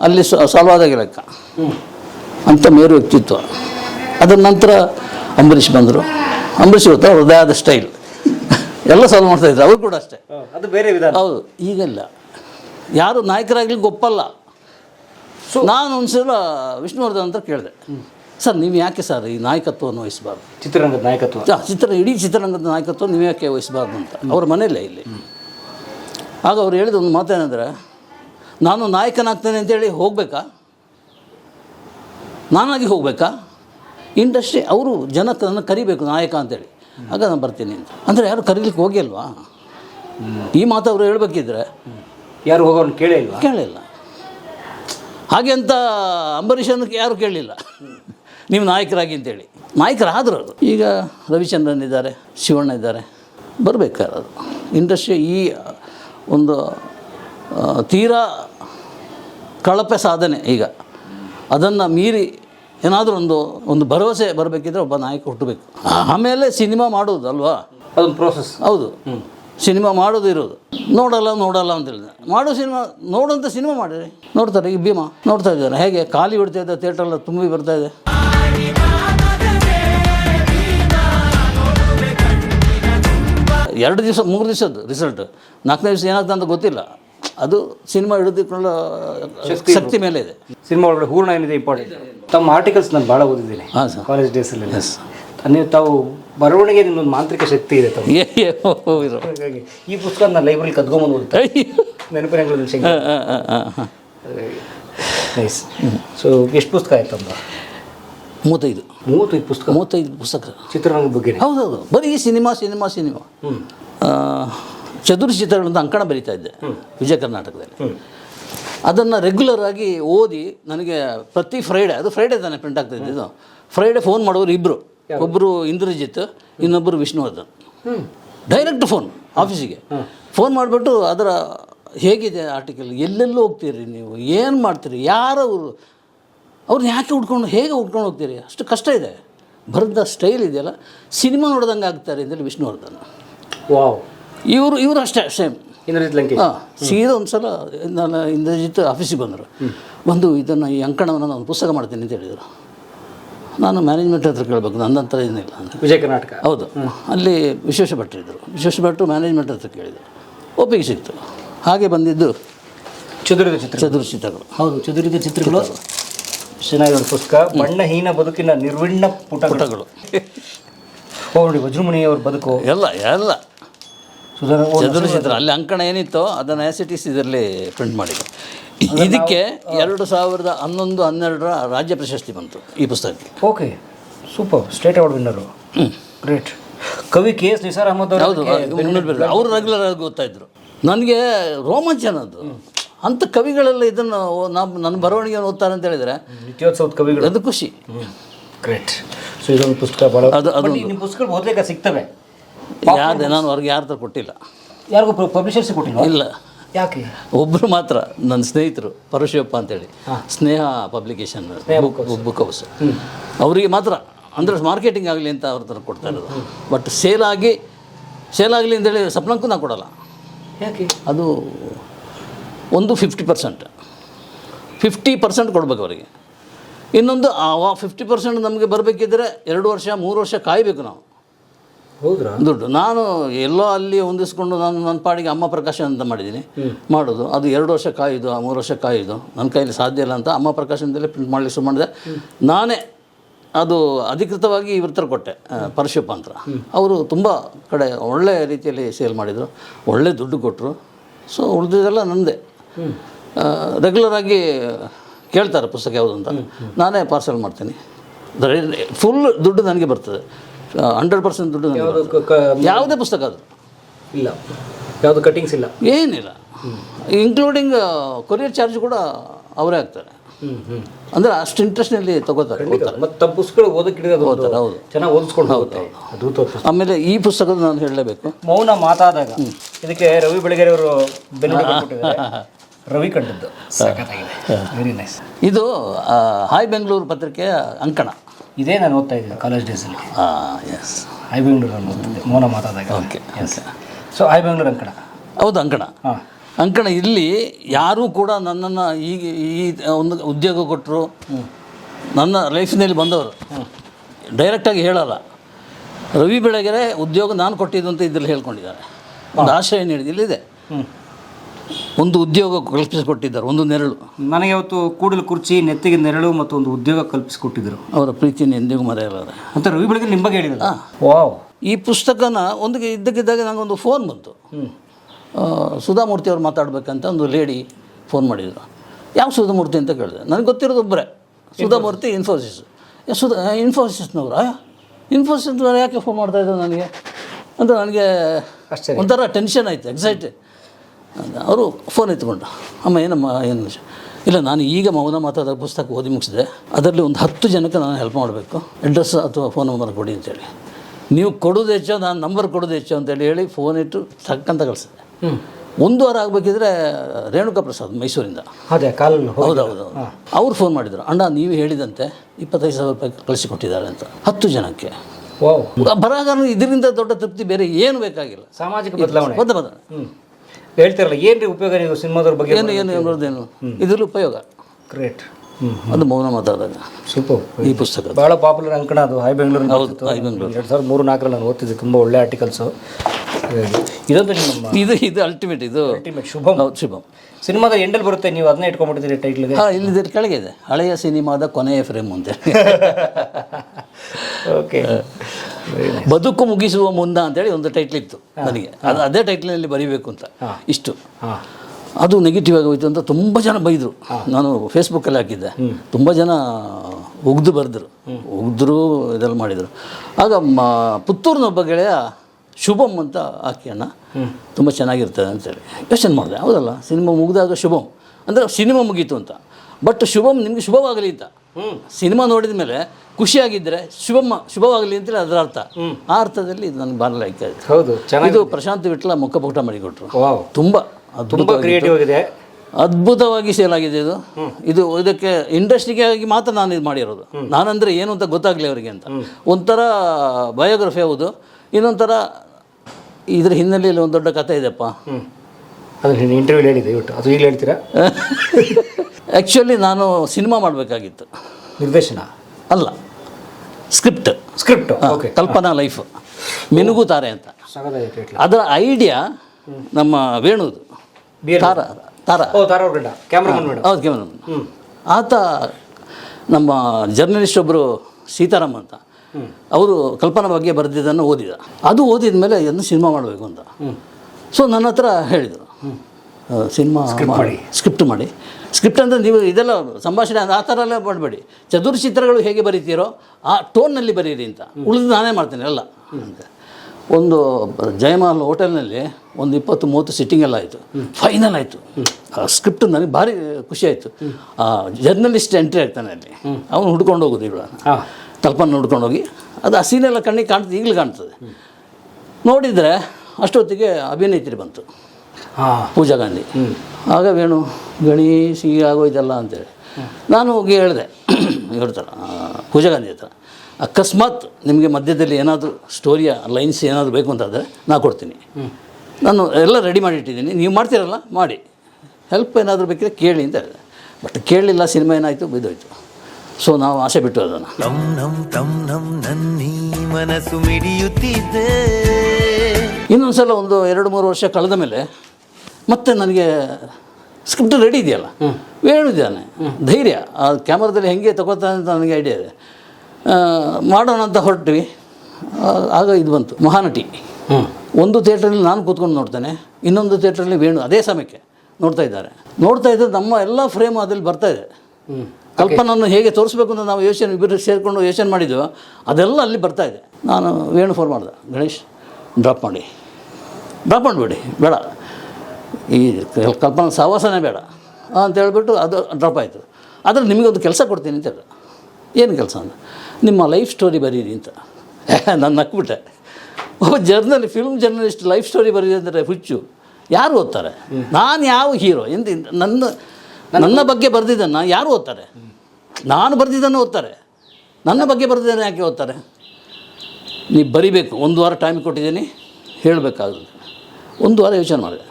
ಅಲ್ಲಿ ಸಾಲ್ವ್ ಆದಾಗೆ ಲೆಕ್ಕ. ಅಂಥ ಮೇರು ವ್ಯಕ್ತಿತ್ವ. ಅದರ ನಂತರ ಅಂಬರೀಷ್ ಬಂದರು. ಅಂಬರೀಷ್ ಗೊತ್ತಾ ಹೃದಯದ ಸ್ಟೈಲ್ ಎಲ್ಲ ಸಾಲ್ವ್ ಮಾಡ್ತಾಯಿದ್ರು ಅವ್ರು ಕೂಡ ಅಷ್ಟೇ. ಅದು ಬೇರೆ ವಿಧಾನ. ಹೌದು ಈಗಲ್ಲ. ಯಾರು ನಾಯಕರಾಗಲಿ ಗೊಪ್ಪಲ್ಲ. ಸೊ ನಾನು ಒಂದ್ಸಲ ವಿಷ್ಣುವರ್ಧನ್ ಅಂತ ಕೇಳಿದೆ. ಸರ್ ನೀವು ಯಾಕೆ ಸರ್ ಈ ನಾಯಕತ್ವವನ್ನು ವಹಿಸಬಾರ್ದು? ಚಿತ್ರರಂಗದ ನಾಯಕತ್ವ. ಚಿತ್ರ ಇಡೀ ಚಿತ್ರರಂಗದ ನಾಯಕತ್ವ ನೀವು ಯಾಕೆ ವಹಿಸಬಾರ್ದು ಅಂತ. ಅವ್ರ ಮನೆಯಲ್ಲೇ ಇಲ್ಲಿ. ಆಗ ಅವ್ರು ಹೇಳಿದ ಒಂದು ಮಾತೇನೆಂದರೆ ನಾನು ನಾಯಕನಾಗ್ತೇನೆ ಅಂತೇಳಿ ಹೋಗಬೇಕಾ? ನಾನಾಗಿ ಹೋಗಬೇಕಾ? ಇಂಡಸ್ಟ್ರಿ ಅವರು ಜನ ನನ್ನ ಕರಿಬೇಕು ನಾಯಕ ಅಂತೇಳಿ. ಆಗ ನಾನು ಬರ್ತೀನಿ ಅಂತ. ಅಂದರೆ ಯಾರು ಕರೀಲಿಕ್ಕೆ ಹೋಗಿಲ್ವಾ ಈ ಮಾತು ಅವರು ಹೇಳ್ಬೇಕಿದ್ರೆ ಯಾರು ಹೋಗೋನು ಕೇಳಿಲ್ಲ ಕೇಳಿಲ್ಲ ಹಾಗೆ ಅಂತ ಅಂಬರೀಷನ್ನು ಯಾರು ಕೇಳಲಿಲ್ಲ. ನೀವು ನಾಯಕರಾಗಿ ಅಂತೇಳಿ. ನಾಯಕರಾದರು ಅದು ಈಗ ರವಿಚಂದ್ರನ್ ಇದ್ದಾರೆ ಶಿವಣ್ಣ ಇದ್ದಾರೆ ಬರಬೇಕಾದ್ರು. ಅದು ಇಂಡಸ್ಟ್ರಿ ಈ ಒಂದು ತೀರಾ ಕಳಪೆ ಸಾಧನೆ ಈಗ. ಅದನ್ನು ಮೀರಿ ಏನಾದರೂ ಒಂದು ಒಂದು ಭರವಸೆ ಬರಬೇಕಿದ್ರೆ ಒಬ್ಬ ನಾಯಕ ಹುಟ್ಟಬೇಕು. ಆಮೇಲೆ ಸಿನಿಮಾ ಮಾಡೋದು ಅಲ್ವಾ? ಅದೊಂದು ಪ್ರೋಸೆಸ್ ಹೌದು. ಸಿನಿಮಾ ಮಾಡೋದು ಇರೋದು. ನೋಡಲ್ಲ ನೋಡಲ್ಲ ಅಂತ ಹೇಳಿದೆ ಮಾಡೋ ಸಿನಿಮಾ ನೋಡೋಂಥ ಸಿನಿಮಾ ಮಾಡಿರಿ. ನೋಡ್ತಾರೆ ಈ ಭೀಮಾ ನೋಡ್ತಾ ಇದ್ದಾರೆ. ಹೇಗೆ? ಖಾಲಿ ಬಿಡ್ತಾ ಇದೆ ಥಿಯೇಟ್ರೆಲ್ಲ ತುಂಬಿ ಬರ್ತಾ ಇದೆ. ಎರಡು ದಿವಸ ಮೂರು ದಿವಸದ್ದು ರಿಸಲ್ಟ್ ನಾಲ್ಕನೇ ದಿವಸ ಏನಾಗ್ತದೆ ಅಂತ ಗೊತ್ತಿಲ್ಲ. ಅದು ಸಿನಿಮಾ ಹಿಡಿದುಕೊಳ್ಳೋ ಶಕ್ತಿ ಮೇಲೆ ಇದೆ. ಸಿನಿಮಾ ಒಳಗಡೆ ಹೂರ್ಣ ಏನಿದೆ ಇಂಪಾರ್ಟೆಂಟ್ ತಮ್ಮ ಆರ್ಟಿಕಲ್ಸ್ ನಾನು ಭಾಳ ಓದಿದ್ದೀನಿ. ಹಾಂ ಸರ್ ಕಾಲೇಜ್ ಡೇಸಲ್ಲಿ ನೀವು ತಾವು ಬರವಣಿಗೆ ನಿಮ್ಮೊಂದು ಮಾಂತ್ರಿಕ ಶಕ್ತಿ ಇದೆ ತಾವು. ಹಾಗಾಗಿ ಈ ಪುಸ್ತಕ ನಾನು ಲೈಬ್ರರಿ ಕದ್ಕೊಂಬಂದು ಓದ್ತಾ. ನೆನಪಿನ. ನೈಸ್ ಸೊ ಎಷ್ಟು ಪುಸ್ತಕ ಆಯ್ತು ಮೂವತ್ತೈದು. ಮೂವತ್ತೈದು ಪುಸ್ತಕ? ಮೂವತ್ತೈದು ಪುಸ್ತಕ. ಚಿತ್ರರಂಗದ ಬಗ್ಗೆ ಹೌದೌದು. ಬರೀ ಸಿನಿಮಾ ಸಿನಿಮಾ ಸಿನಿಮಾ. ಚದುರ್ ಚಿತ್ರಗಳಂತ ಅಂಕಣ ಬರೀತಾ ಇದ್ದೆ. ವಿಜಯ ಕರ್ನಾಟಕದಲ್ಲಿ. ಅದನ್ನು ರೆಗ್ಯುಲರ್ ಆಗಿ ಓದಿ ನನಗೆ ಪ್ರತಿ ಫ್ರೈಡೆ ಅದು ಫ್ರೈಡೆ ತಾನೆ ಪ್ರಿಂಟ್ ಆಗ್ತಾ ಇದ್ದಿದ್ದು ಫ್ರೈಡೆ ಫೋನ್ ಮಾಡೋರು ಇಬ್ಬರು ಒಬ್ಬರು ಇಂದ್ರಜಿತ್ ಇನ್ನೊಬ್ಬರು ವಿಷ್ಣುವರ್ಧನ್. ಡೈರೆಕ್ಟ್ ಫೋನ್ ಆಫೀಸಿಗೆ ಫೋನ್ ಮಾಡಿಬಿಟ್ಟು ಅದರ ಹೇಗಿದೆ ಆರ್ಟಿಕಲ್ ಎಲ್ಲೆಲ್ಲೂ ಹೋಗ್ತೀರಿ ನೀವು? ಏನು ಮಾಡ್ತೀರಿ? ಯಾರವರು? ಅವ್ರನ್ನ ಯಾಕೆ ಉಟ್ಕೊಂಡು ಹೇಗೆ ಉಟ್ಕೊಂಡು ಹೋಗ್ತೀರಿ? ಅಷ್ಟು ಕಷ್ಟ ಇದೆ. ಬರೆದ ಸ್ಟೈಲ್ ಇದೆಯಲ್ಲ. ಸಿನಿಮಾ ನೋಡ್ದಂಗೆ ಆಗ್ತಾರೆ ಅಂತೇಳಿ ವಿಷ್ಣುವರ್ಧನ್. ವಾವ್. ಇವರು ಇವರು ಅಷ್ಟೇ ಸೇಮ್ ಇಂದ್ರಜಿತ್ ಲಂಕೇಶ್. ಹಾಂ ಸೀದಾ ಒಂದು ಸಲ ನಾನು ಇಂದ್ರಜಿತ್ ಆಫೀಸಿಗೆ ಬಂದರು. ಬಂದು ಇದನ್ನು ಈ ಅಂಕಣವನ್ನು ನಾನು ಪುಸ್ತಕ ಮಾಡ್ತೀನಿ ಅಂತ ಹೇಳಿದರು. ನಾನು ಮ್ಯಾನೇಜ್ಮೆಂಟ್ ಹತ್ರ ಕೇಳಬೇಕು ಹತ್ರ ಏನಿಲ್ಲ ವಿಜಯ ಕರ್ನಾಟಕ. ಹೌದು. ಅಲ್ಲಿ ವಿಶೇಷ ಭಟ್ರಿದ್ದರು ವಿಶೇಷ ಭಟ್ರು ಮ್ಯಾನೇಜ್ಮೆಂಟ್ ಹತ್ರ ಕೇಳಿದರು. ಒಪ್ಪಿಗೆ ಸಿಕ್ತು. ಹಾಗೆ ಬಂದಿದ್ದು ಚದುರಿದ ಚಿತ್ರ ಚದುರು ಚಿತ್ರಗಳು. ಹೌದು ಚದುರಿದ ಚಿತ್ರಗಳು. ಚೆನ್ನಾಗಿ ಒಂದು ಪುಸ್ತಕ ಬಣ್ಣಹೀನ ಬದುಕಿನ ನಿರ್ವಿಣ್ಣ ಪುಟಗಳು. ಪುಟಗಳು. ಓ ನೋಡಿ ವಜ್ರಮುನಿಯವ್ರ ಬದುಕು. ಎಲ್ಲ ಎಲ್ಲ. ಚದುರಿಸಿದ್ರು ಅಲ್ಲಿ ಅಂಕಣ ಏನಿತ್ತೋ ಅದನ್ನು ಸಿ ಇದರಲ್ಲಿ ಪ್ರಿಂಟ್ ಮಾಡಿದ್ರು. ಇದಕ್ಕೆ ಎರಡು ಸಾವಿರದ ಹನ್ನೊಂದು ಹನ್ನೆರಡರ ರಾಜ್ಯ ಪ್ರಶಸ್ತಿ ಬಂತು ಈ ಪುಸ್ತಕಕ್ಕೆ. Okay. Super. State award winner great ಕವಿ ಕೆ ಎಸ್ ನಿಸಾರ್ ಅಹಮದ್ ಅವರು ರೆಗ್ಯುಲರ್ ಆಗಿ ಓದ್ತಾ ಇದ್ರು. ನನಗೆ ರೋಮಾಂಚನ ಅದು ಅಂಥ ಕವಿಗಳೆಲ್ಲ ಇದನ್ನು ನಮ್ಮ ನನ್ನ ಬರವಣಿಗೆಯನ್ನು ಓದ್ತಾರೆ ಅಂತ ಹೇಳಿದ್ರೆ ನಿತ್ಯೋತ್ಸವದ ಕವಿಗಳು. ಅದು ಖುಷಿ. ಗ್ರೇಟ್ ಸೊ ಇದೊಂದು ಪುಸ್ತಕ ಭಾಳ ಅದು- ಅದು- ನಿಮ್ಮ ಪುಸ್ತಕಗಳು ಓದ್ಲಿಕ್ಕೆ ಸಿಗ್ತವೆ. ಯಾರು ನಾನು ಅವ್ರಿಗೆ ಯಾರ ಹತ್ರ ಕೊಟ್ಟಿಲ್ಲ. ಯಾರಿಗೂ ಪಬ್ಲಿಷರ್ಸ್ ಕೊಟ್ಟಿಲ್ಲ ಇಲ್ಲ. ಯಾಕೆ? ಒಬ್ಬರು ಮಾತ್ರ ನನ್ನ ಸ್ನೇಹಿತರು ಪರಶಿವಪ್ಪ ಅಂತೇಳಿ ಸ್ನೇಹ ಪಬ್ಲಿಕೇಶನ್ ಬುಕ್ ಹೌಸ್ ಅವರಿಗೆ ಮಾತ್ರ ಅಂದರೆ ಮಾರ್ಕೆಟಿಂಗ್ ಆಗಲಿ ಅಂತ ಅವ್ರ ಹತ್ರ ಕೊಡ್ತಾ ಇರೋದು. ಬಟ್ ಸೇಲ್ ಆಗಿ ಸೇಲ್ ಆಗಲಿ ಅಂತೇಳಿ ಸಪ್ನಕ್ಕೂ ನಾನು ಕೊಡಲ್ಲ. ಯಾಕೆ? ಅದು ಒಂದು ಫಿಫ್ಟಿ ಪರ್ಸೆಂಟ್ ಫಿಫ್ಟಿ ಪರ್ಸೆಂಟ್ ಕೊಡಬೇಕು ಅವರಿಗೆ. ಇನ್ನೊಂದು ಆ ಫಿಫ್ಟಿ ಪರ್ಸೆಂಟ್ ನಮಗೆ ಬರಬೇಕಿದ್ರೆ ಎರಡು ವರ್ಷ ಮೂರು ವರ್ಷ ಕಾಯಬೇಕು ನಾವು. ಹೌದ್ರಾ? ದುಡ್ಡು. ನಾನು ಎಲ್ಲೋ ಅಲ್ಲಿ ಹೊಂದಿಸ್ಕೊಂಡು ನಾನು ನನ್ನ ಪಾಡಿಗೆ ಅಮ್ಮ ಪ್ರಕಾಶನ್ ಅಂತ ಮಾಡಿದ್ದೀನಿ. ಮಾಡೋದು. ಅದು ಎರಡು ವರ್ಷ ಕಾಯಿದು ಆ ಮೂರು ವರ್ಷ ಕಾಯಿದು. ನನ್ನ ಕೈಯಲ್ಲಿ ಸಾಧ್ಯ ಇಲ್ಲ ಅಂತ ಅಮ್ಮ ಪ್ರಕಾಶನದಲ್ಲೇ ಪ್ರಿಂಟ್ ಮಾಡಲಿಕ್ಕೆ ಶುರು ಮಾಡಿದೆ. ನಾನೇ ಅದು ಅಧಿಕೃತವಾಗಿ ಇವ್ರ ಹತ್ರ ಕೊಟ್ಟೆ ಪರಶುಪ್ಪ ಅಂತ ಅವರು ತುಂಬ ಕಡೆ ಒಳ್ಳೆಯ ರೀತಿಯಲ್ಲಿ ಸೇಲ್ ಮಾಡಿದರು. ಒಳ್ಳೆ ದುಡ್ಡು ಕೊಟ್ಟರು ಸೊ ಉಳಿದಿದ್ದೆಲ್ಲ ನಂದೇ. ರೆಗ್ಯುಲರ್ ಆಗಿ ಕೇಳ್ತಾರೆ ಪುಸ್ತಕ ಯಾವುದು ಅಂತ. ನಾನೇ ಪಾರ್ಸಲ್ ಮಾಡ್ತೀನಿ. ಫುಲ್ ದುಡ್ಡು ನನಗೆ ಬರ್ತದೆ. ಹಂಡ್ರೆಡ್ ಪರ್ಸೆಂಟ್ ದುಡ್ಡು ಯಾವುದು ಪುಸ್ತಕ ಅದು. ಇಲ್ಲ. ಯಾವುದು ಕಟಿಂಗ್ಸ್ ಇಲ್ಲ. ಏನಿಲ್ಲ. ಇನ್ಕ್ಲೂಡಿಂಗ್ ಕೊರಿಯರ್ ಚಾರ್ಜ್ ಕೂಡ ಅವರೇ ಆಗ್ತಾರೆ ಅಂದರೆ ಅಷ್ಟು ಇಂಟ್ರೆಸ್ಟ್ನಲ್ಲಿ ತಗೋತಾರೆ ಮತ್ತು ತಮ್ಮ ಪುಸ್ತಕಗಳು ಓದಕ್ಕೆ ಓದ್ತಾರೆ ಹೌದು. ಚೆನ್ನಾಗಿ ಓದಿಸ್ಕೊಂಡು ಹೋಗುತ್ತೆ. ಅದು ಆಮೇಲೆ ಈ ಪುಸ್ತಕದ ನಾನು ಹೇಳಲೇಬೇಕು. ಮೌನ ಮಾತಾದಾಗ. ಇದಕ್ಕೆ ರವಿ ಬೆಳಗೆರೆ ಅವರು ಬೆನ್ನುಡಿ ಕೊಟ್ಟಿದ್ದಾರೆ ರವಿ ಕಂಡದ್ದು ವೆರಿ ನೈಸ್ ಇದು ಹಾಯ್ ಬೆಂಗಳೂರು ಪತ್ರಿಕೆಯ ಅಂಕಣ. ಇದೇ ನಾನು ಓದ್ತಾ ಇದ್ದೀನಿ ಕಾಲೇಜ್ ಡೇಸಲ್ಲಿ ಎಸ್ ಐ ಬೆಂಗಳೂರು ನಾನು ಓದ್ತಿದ್ದೆ ಮೋನ ಮಾತಾದಾಗ. ಓಕೆ ಸೊ ಹಾಯ್ ಬೆಂಗಳೂರು ಅಂಕಣ. ಹೌದು ಅಂಕಣ. ಹಾಂ. ಅಂಕಣ ಇಲ್ಲಿ ಯಾರೂ ಕೂಡ ನನ್ನನ್ನು ಈಗ ಈ ಒಂದು ಉದ್ಯೋಗ ಕೊಟ್ಟರು ನನ್ನ ಲೈಫ್ನಲ್ಲಿ ಬಂದವರು. ಡೈರೆಕ್ಟಾಗಿ ಹೇಳಲ್ಲ. ರವಿ ಬೆಳಗೆರೆ ಉದ್ಯೋಗ ನಾನು ಕೊಟ್ಟಿದ್ದು ಅಂತ ಇದ್ರಲ್ಲಿ ಹೇಳ್ಕೊಂಡಿದ್ದಾರೆ. ಒಂದು ಆಶಯ ನೀಡಿದೆ ಇಲ್ಲಿದೆ. ಒಂದು ಉದ್ಯೋಗ ಕಲ್ಪಿಸಿಕೊಟ್ಟಿದ್ದಾರೆ ಒಂದು ನೆರಳು. ನನಗೆ ಅವತ್ತು ಕೂಡಲು ಕುರ್ಚಿ ನೆತ್ತಿಗೆ ನೆರಳು ಮತ್ತು ಒಂದು ಉದ್ಯೋಗ ಕಲ್ಪಿಸಿಕೊಟ್ಟಿದ್ರು. ಅವರ ಪ್ರೀತಿಯನ್ನು ಎಂದಿಗೂ ಮರೆಯಲಾರೆ. ಅಂತ ರವಿ ಬೆಳಗ್ಗೆ ನಿಮ್ಮ ಬಗ್ಗೆ ಹೇಳಿದ್ರು ವಾವ್. ಈ ಪುಸ್ತಕನ ಒಂದು ಇದ್ದಕ್ಕಿದ್ದಾಗ ನನಗೊಂದು ಫೋನ್ ಬಂತು. ಸುಧಾಮೂರ್ತಿ ಅವ್ರು ಮಾತಾಡಬೇಕಂತ ಒಂದು ಲೇಡಿ ಫೋನ್ ಮಾಡಿದರು. ಯಾವ ಸುಧಾಮೂರ್ತಿ ಅಂತ ಕೇಳಿದೆ. ನನಗೆ ಗೊತ್ತಿರೋದು ಒಬ್ಬರೇ ಸುಧಾಮೂರ್ತಿ ಇನ್ಫೋಸಿಸ್ ಸುಧಾ ಇನ್ಫೋಸಿಸ್ನವ್ರ ಇನ್ಫೋಸಿಸ್ನವ್ರು ಯಾಕೆ ಫೋನ್ ಮಾಡ್ತಾ ಇದ್ದಾರೆ ನನಗೆ? ಅಂತ ನನಗೆ ಆಶ್ಚರ್ಯ. ಒಂಥರ ಟೆನ್ಷನ್ ಆಯಿತು ಎಕ್ಸೈಟೆಡ್ ಅವರು ಫೋನ್ ಎತ್ಕೊಂಡು ಅಮ್ಮ ಏನಮ್ಮ ಏನು? ವಿಷಯ? ಇಲ್ಲ ನಾನು ಈಗ ಮೌನ ಮಾತಾಡೋ ಪುಸ್ತಕ ಓದಿ ಮುಗಿಸಿದೆ. ಅದರಲ್ಲಿ ಒಂದು ಹತ್ತು ಜನಕ್ಕೆ ನಾನು ಹೆಲ್ಪ್ ಮಾಡಬೇಕು. ಅಡ್ರೆಸ್ ಅಥವಾ ಫೋನ್ ನಂಬರ್ ಕೊಡಿ ಅಂತೇಳಿ. ನೀವು ಕೊಡೋದು ಹೆಚ್ಚೋ ನಾನು ನಂಬರ್ ಕೊಡೋದು ಹೆಚ್ಚೋ ಅಂತೇಳಿ ಹೇಳಿ ಫೋನ್ ಇಟ್ಟು ತಕ್ಕಂತ ಕಳಿಸಿದೆ. ಒಂದು ವಾರ ಆಗಬೇಕಿದ್ರೆ ರೇಣುಕಾ ಪ್ರಸಾದ್ ಮೈಸೂರಿಂದ. ಅದೇ ಕಾಲ್ ಹೌದು ಹೌದು ಅವ್ರು ಫೋನ್ ಮಾಡಿದರು. ಅಣ್ಣ ನೀವು ಹೇಳಿದಂತೆ ಇಪ್ಪತ್ತೈದು ಸಾವಿರ ರೂಪಾಯಿ ಕಳಿಸಿಕೊಟ್ಟಿದ್ದಾರೆ ಅಂತ. ಹತ್ತು ಜನಕ್ಕೆ. ಬರಹಗಾರ ಬರಗಾರ ಇದರಿಂದ ದೊಡ್ಡ ತೃಪ್ತಿ ಬೇರೆ ಏನು ಬೇಕಾಗಿಲ್ಲ. ಸಾಮಾಜಿಕ ಬದಲಾವಣೆ. ಬಂದ ಬಂದ ಏನು ರೀ ಉಪಯೋಗ ನೀವು ಸಿನಿಮಾದವ್ರ ಬಗ್ಗೆ ಏನು ಏನು ಹೇಳೋದೇನು ಇದ್ರಲ್ಲಿ ಉಪಯೋಗ. ಗ್ರೇಟ್ ಅದು ಮೌನ ಮಾತಾಡಿದಾಗ ಸೂಪರ್ ಈ ಪುಸ್ತಕ. ಭಾಳ ಪಾಪ್ಯುಲರ್ ಅಂಕಣ ಅದು. ಹೈ ಬೆಂಗಳೂರು ಹೌದು ಹೈ ಬೆಂಗಳೂರು ಎರಡು ಸಾವಿರದ ಮೂರು ನಾಲ್ಕರಲ್ಲಿ ನಾನು ಓದ್ತಿದ್ದೆ. ತುಂಬ ಒಳ್ಳೆ ಆರ್ಟಿಕಲ್ಸು ಇದೊಂದು ನಿಮ್ಮ ಇದು ಇದು ಅಲ್ಟಿಮೇಟ್ ಇದು ಅಲ್ಟಿಮೇಟ್ ಶುಭಂ. ಹೌದು ಶುಭಂ. ಸಿನಿಮಾದ ಎಂಡಲ್ಲಿ ಬರುತ್ತೆ? ನೀವು ಅದನ್ನೇ ಇಟ್ಕೊಂಡ್ಬಿಟ್ಟಿದ್ದೀರಿ ಟೈಟ್ಲಿಗೆ ಹಾಂ ಇಲ್ಲಿ ಕೆಳಗೆ ಇದೆ. ಹಳೆಯ ಸಿನಿಮಾದ ಕೊನೆಯ ಫ್ರೇಮ್ ಅಂತೇಳಿ ಓಕೆ ಬದುಕು ಮುಗಿಸುವ ಮುನ್ನ ಅಂತೇಳಿ ಒಂದು ಟೈಟ್ಲ್ ಇತ್ತು ನನಗೆ. ಅದು ಅದೇ ಟೈಟ್ಲಿನಲ್ಲಿ ಬರೀಬೇಕು ಅಂತ. ಇಷ್ಟು. ಅದು ನೆಗೆಟಿವ್ ಆಗಿ ಹೋಯ್ತು ಅಂತ ತುಂಬ ಜನ ಬೈದರು. ನಾನು ಫೇಸ್ಬುಕ್ಕಲ್ಲಿ ಹಾಕಿದ್ದೆ. ತುಂಬ ಜನ ಉಗ್ದು ಬರೆದ್ರು. ಉಗ್ದ್ರು ಇದೆಲ್ಲ ಮಾಡಿದರು. ಆಗ ಮ ಪುತ್ತೂರಿನ ಒಬ್ಬ ಗೆಳೆಯ ಶುಭಮ್ ಅಂತ ಹಾಕಿ ಅಣ್ಣ ತುಂಬ ಚೆನ್ನಾಗಿರ್ತದೆ ಅಂತೇಳಿ ಯೋಚನೆ ಮಾಡಿದೆ. ಹೌದಲ್ಲ? ಸಿನಿಮಾ ಮುಗಿದಾಗ ಶುಭಮ್ ಅಂದರೆ ಸಿನಿಮಾ ಮುಗೀತು ಅಂತ. ಬಟ್ ಶುಭಮ್ ನಿಮಗೆ ಶುಭವಾಗಲಿ ಅಂತ. ಸಿನಿಮಾ ನೋಡಿದ ಮೇಲೆ ಖುಷಿಯಾಗಿದ್ದರೆ ಶುಭಮ್ಮ ಶುಭವಾಗಲಿ ಅಂತೇಳಿ ಅದರ ಅರ್ಥ. ಆ ಅರ್ಥದಲ್ಲಿ ಇದು ನನಗೆ ಭಾಳ ಆಗ್ತಾ ಇದೆ. ಹೌದು ಚೆನ್ನಾಗಿ ಇದು ಪ್ರಶಾಂತ್ ವಿಟ್ಲ ಮುಖಪುಟ ಮಾಡಿಕೊಟ್ರು. ತುಂಬ ತುಂಬ ಕ್ರಿಯೇಟಿವ್ ಆಗಿದೆ. ಅದ್ಭುತವಾಗಿ ಸೇಲ್ ಆಗಿದೆ ಇದು. ಇದು ಇದಕ್ಕೆ ಇಂಡಸ್ಟ್ರಿಗೆ ಆಗಿ ಮಾತ್ರ ನಾನು ಇದು ಮಾಡಿರೋದು. ನಾನಂದರೆ ಏನು ಅಂತ ಗೊತ್ತಾಗಲಿ ಅವರಿಗೆ ಅಂತ. ಒಂಥರ ಬಯೋಗ್ರಫಿ ಹೌದು. ಇನ್ನೊಂಥರ ಇದ್ರ ಹಿನ್ನೆಲೆಯಲ್ಲಿ ಒಂದು ದೊಡ್ಡ ಕಥೆ ನೀನು ಇಂಟರ್ವ್ಯೂಲಿ ಹೇಳಿದೆ ಇವತ್ತು. ಅದು ಹೇಳ್ತೀರಾ? ಆ್ಯಕ್ಚುಲಿ ನಾನು ಸಿನಿಮಾ ಮಾಡಬೇಕಾಗಿತ್ತು. ನಿರ್ದೇಶನ? ಅಲ್ಲ. Script. Script okay. Kalpana life ಮಿನುಗುತ್ತಾರೆ ಅಂತ. ಅದರ ಐಡಿಯಾ ನಮ್ಮ ವೇಣುದು ತಾರ ತಾರ. ಹೌದು ಕ್ಯಾಮರಾಮನ್ ಆತ ನಮ್ಮ ಜರ್ನಲಿಸ್ಟ್ ಒಬ್ಬರು ಸೀತಾರಾಮ್ ಅಂತ ಅವರು ಕಲ್ಪನಾ ಬಗ್ಗೆ ಬರೆದಿದ್ದನ್ನು ಓದಿದ. ಅದು ಓದಿದ ಮೇಲೆ ಇದನ್ನು ಸಿನಿಮಾ ಮಾಡಬೇಕು ಅಂತ. ಸೊ ನನ್ನ ಹತ್ರ ಹೇಳಿದರು. ಸಿನಿಮಾ ಮಾಡಿ. ಸ್ಕ್ರಿಪ್ಟ್ ಮಾಡಿ. ಸ್ಕ್ರಿಪ್ಟ್ ಅಂದರೆ ನೀವು ಇದೆಲ್ಲ ಸಂಭಾಷಣೆ ಆ ಥರ ಎಲ್ಲ ಮಾಡಬೇಡಿ. ಚದುರ್ ಚಿತ್ರಗಳು ಹೇಗೆ ಬರೀತೀರೋ ಆ ಟೋನ್ನಲ್ಲಿ ಬರೀರಿ ಅಂತ. ಉಳಿದು ನಾನೇ ಮಾಡ್ತೇನೆ ಎಲ್ಲ. ಅಂತ ಒಂದು ಜಯಮಾಲ್ ಹೋಟೆಲ್ನಲ್ಲಿ ಒಂದು ಇಪ್ಪತ್ತು ಮೂವತ್ತು ಸಿಟ್ಟಿಂಗ್ ಎಲ್ಲ ಆಯಿತು. ಫೈನಲ್ ಆಯಿತು. ಆ ಸ್ಕ್ರಿಪ್ಟ್ ನನಗೆ ಭಾರಿ ಖುಷಿ ಆಯಿತು. ಆ ಜರ್ನಲಿಸ್ಟ್ ಎಂಟ್ರಿ ಆಗ್ತಾನೆ ಅಲ್ಲಿ. ಅವನು ಹುಡ್ಕೊಂಡು ಹೋಗೋದು ಇವಳ. ತಲ್ಪನ್ನು ಕಲ್ಪನೆ ಹುಡ್ಕೊಂಡು ಹೋಗಿ. ಅದು ಆ ಸೀನೆಲ್ಲ ಕಣ್ಣಿಗೆ ಕಾಣ್ತದೆ ಈಗಲೂ ಕಾಣ್ತದೆ. ನೋಡಿದರೆ ಅಷ್ಟೊತ್ತಿಗೆ ಅಭಿನೇತ್ರಿ ಬಂತು. ಪೂಜಾ ಗಾಂಧಿ. ಆಗ ವೇಣು ಗಣೇಶ್ ಹೀಗೆ ಆಗೋಯ್ತಲ್ಲ ಅಂತೇಳಿ. ನಾನು ಹೋಗಿ ಹೇಳಿದೆ ಹೇಳ್ತಾರ ಪೂಜಾ ಗಾಂಧಿ ಹತ್ರ. ಅಕಸ್ಮಾತ್ ನಿಮಗೆ ಮಧ್ಯದಲ್ಲಿ ಏನಾದರೂ ಸ್ಟೋರಿಯ ಲೈನ್ಸ್ ಏನಾದರೂ ಬೇಕು ಅಂತಾದರೆ ನಾ ಕೊಡ್ತೀನಿ. ನಾನು ಎಲ್ಲ ರೆಡಿ ಮಾಡಿಟ್ಟಿದ್ದೀನಿ ನೀವು ಮಾಡ್ತೀರಲ್ಲ ಮಾಡಿ. ಹೆಲ್ಪ್ ಏನಾದರೂ ಬೇಕಿದ್ರೆ ಕೇಳಿ ಅಂತ ಹೇಳಿದೆ. ಬಟ್ ಕೇಳಲಿಲ್ಲ ಸಿನಿಮಾ ಏನಾಯಿತು ಬಿದ್ದೋಯ್ತು. ಸೊ ನಾವು ಆಸೆ ಬಿಟ್ಟು ಅದನ್ನು ತಮ್ ನಮ್ ತಮ್ ನಮ್ ನನ್ನೀ ಮನಸ್ಸು ಮಿಡಿಯುತ್ತಿದ್ದೆ ಇನ್ನೊಂದ್ಸಲ ಒಂದು ಎರಡು ಮೂರು ವರ್ಷ ಕಳೆದ ಮೇಲೆ ಮತ್ತೆ ನನಗೆ ಸ್ಕ್ರಿಪ್ಟ್ ರೆಡಿ ಇದೆಯಲ್ಲ? ಹೇಳಿದ್ದಾನೆ ಧೈರ್ಯ. ಆ ಕ್ಯಾಮ್ರಾದಲ್ಲಿ ಹೆಂಗೆ ತಗೋತಾನೆ ಅಂತ ನನಗೆ ಐಡಿಯಾ ಇದೆ. ಮಾಡೋಣ ಅಂತ ಹೊರಟ್ವಿ. ಆಗ ಇದು ಬಂತು. ಮಹಾನಟಿ. ಒಂದು ಥಿಯೇಟ್ರಲ್ಲಿ ನಾನು ಕೂತ್ಕೊಂಡು ನೋಡ್ತೇನೆ. ಇನ್ನೊಂದು ಥಿಯೇಟ್ರಲ್ಲಿ ವೇಣು ಅದೇ ಸಮಯಕ್ಕೆ ನೋಡ್ತಾ ಇದ್ದಾರೆ. ನೋಡ್ತಾ ಇದ್ದರೆ ನಮ್ಮ ಎಲ್ಲ ಫ್ರೇಮ್ ಅದರಲ್ಲಿ ಬರ್ತಾ ಇದೆ. ಕಲ್ಪನನ್ನು ಹೇಗೆ ತೋರಿಸ್ಬೇಕು ಅಂತ ನಾವು ಯೋಚನೆ ಇಬ್ಬರು ಸೇರಿಕೊಂಡು ಯೋಚನೆ ಮಾಡಿದ್ವು ಅದೆಲ್ಲ ಅಲ್ಲಿ ಬರ್ತಾ ಇದೆ. ನಾನು ವೇಣು ಫೋನ್ ಮಾಡಿದೆ. ಗಣೇಶ್ ಡ್ರಾಪ್ ಮಾಡಿ. ಡ್ರಾಪ್ ಮಾಡಿಬಿಡಿ. ಬೇಡ. ಈ ಕಲ್- ಕಲ್ಪನಾ ಸಹವಾಸನೇ ಬೇಡ ಅಂತ ಹೇಳ್ಬಿಟ್ಟು ಅದು ಡ್ರಾಪ್ ಆಯಿತು ಆದರೆ ನಿಮಗೊಂದು ಕೆಲಸ ಕೊಡ್ತೀನಿ ಅಂತ ಹೇಳಿದೆ. ಏನು ಕೆಲಸ ಅಂತ? ನಿಮ್ಮ ಲೈಫ್ ಸ್ಟೋರಿ ಬರೀರಿ ಅಂತ. ನಾನು ನಕ್ಬಿಟ್ಟೆ ಒಬ್ಬ ಜರ್ನಲಿ ಫಿಲ್ಮ್ ಜರ್ನಲಿಸ್ಟ್ ಲೈಫ್ ಸ್ಟೋರಿ ಬರೀರಿ ಅಂದರೆ ಹುಚ್ಚು. ಯಾರು ಓದ್ತಾರೆ? ನಾನು ಯಾವ ಹೀರೋ ಎಂದು ನನ್ನ ನನ್ನ ಬಗ್ಗೆ ಬರೆದಿದ್ದನ್ನು ಯಾರು ಓದ್ತಾರೆ? ನಾನು ಬರೆದಿದ್ದನ್ನು ಓದ್ತಾರೆ. ನನ್ನ ಬಗ್ಗೆ ಬರೆದಿದ್ದನ್ನು ಯಾಕೆ ಓದ್ತಾರೆ? ನೀವು ಬರಿಬೇಕು. ಒಂದು ವಾರ ಟೈಮ್ ಕೊಟ್ಟಿದ್ದೀನಿ. ಹೇಳಬೇಕಾಗುತ್ತೆ ಒಂದು ವಾರ ಯೋಚನೆ ಮಾಡಿದೆ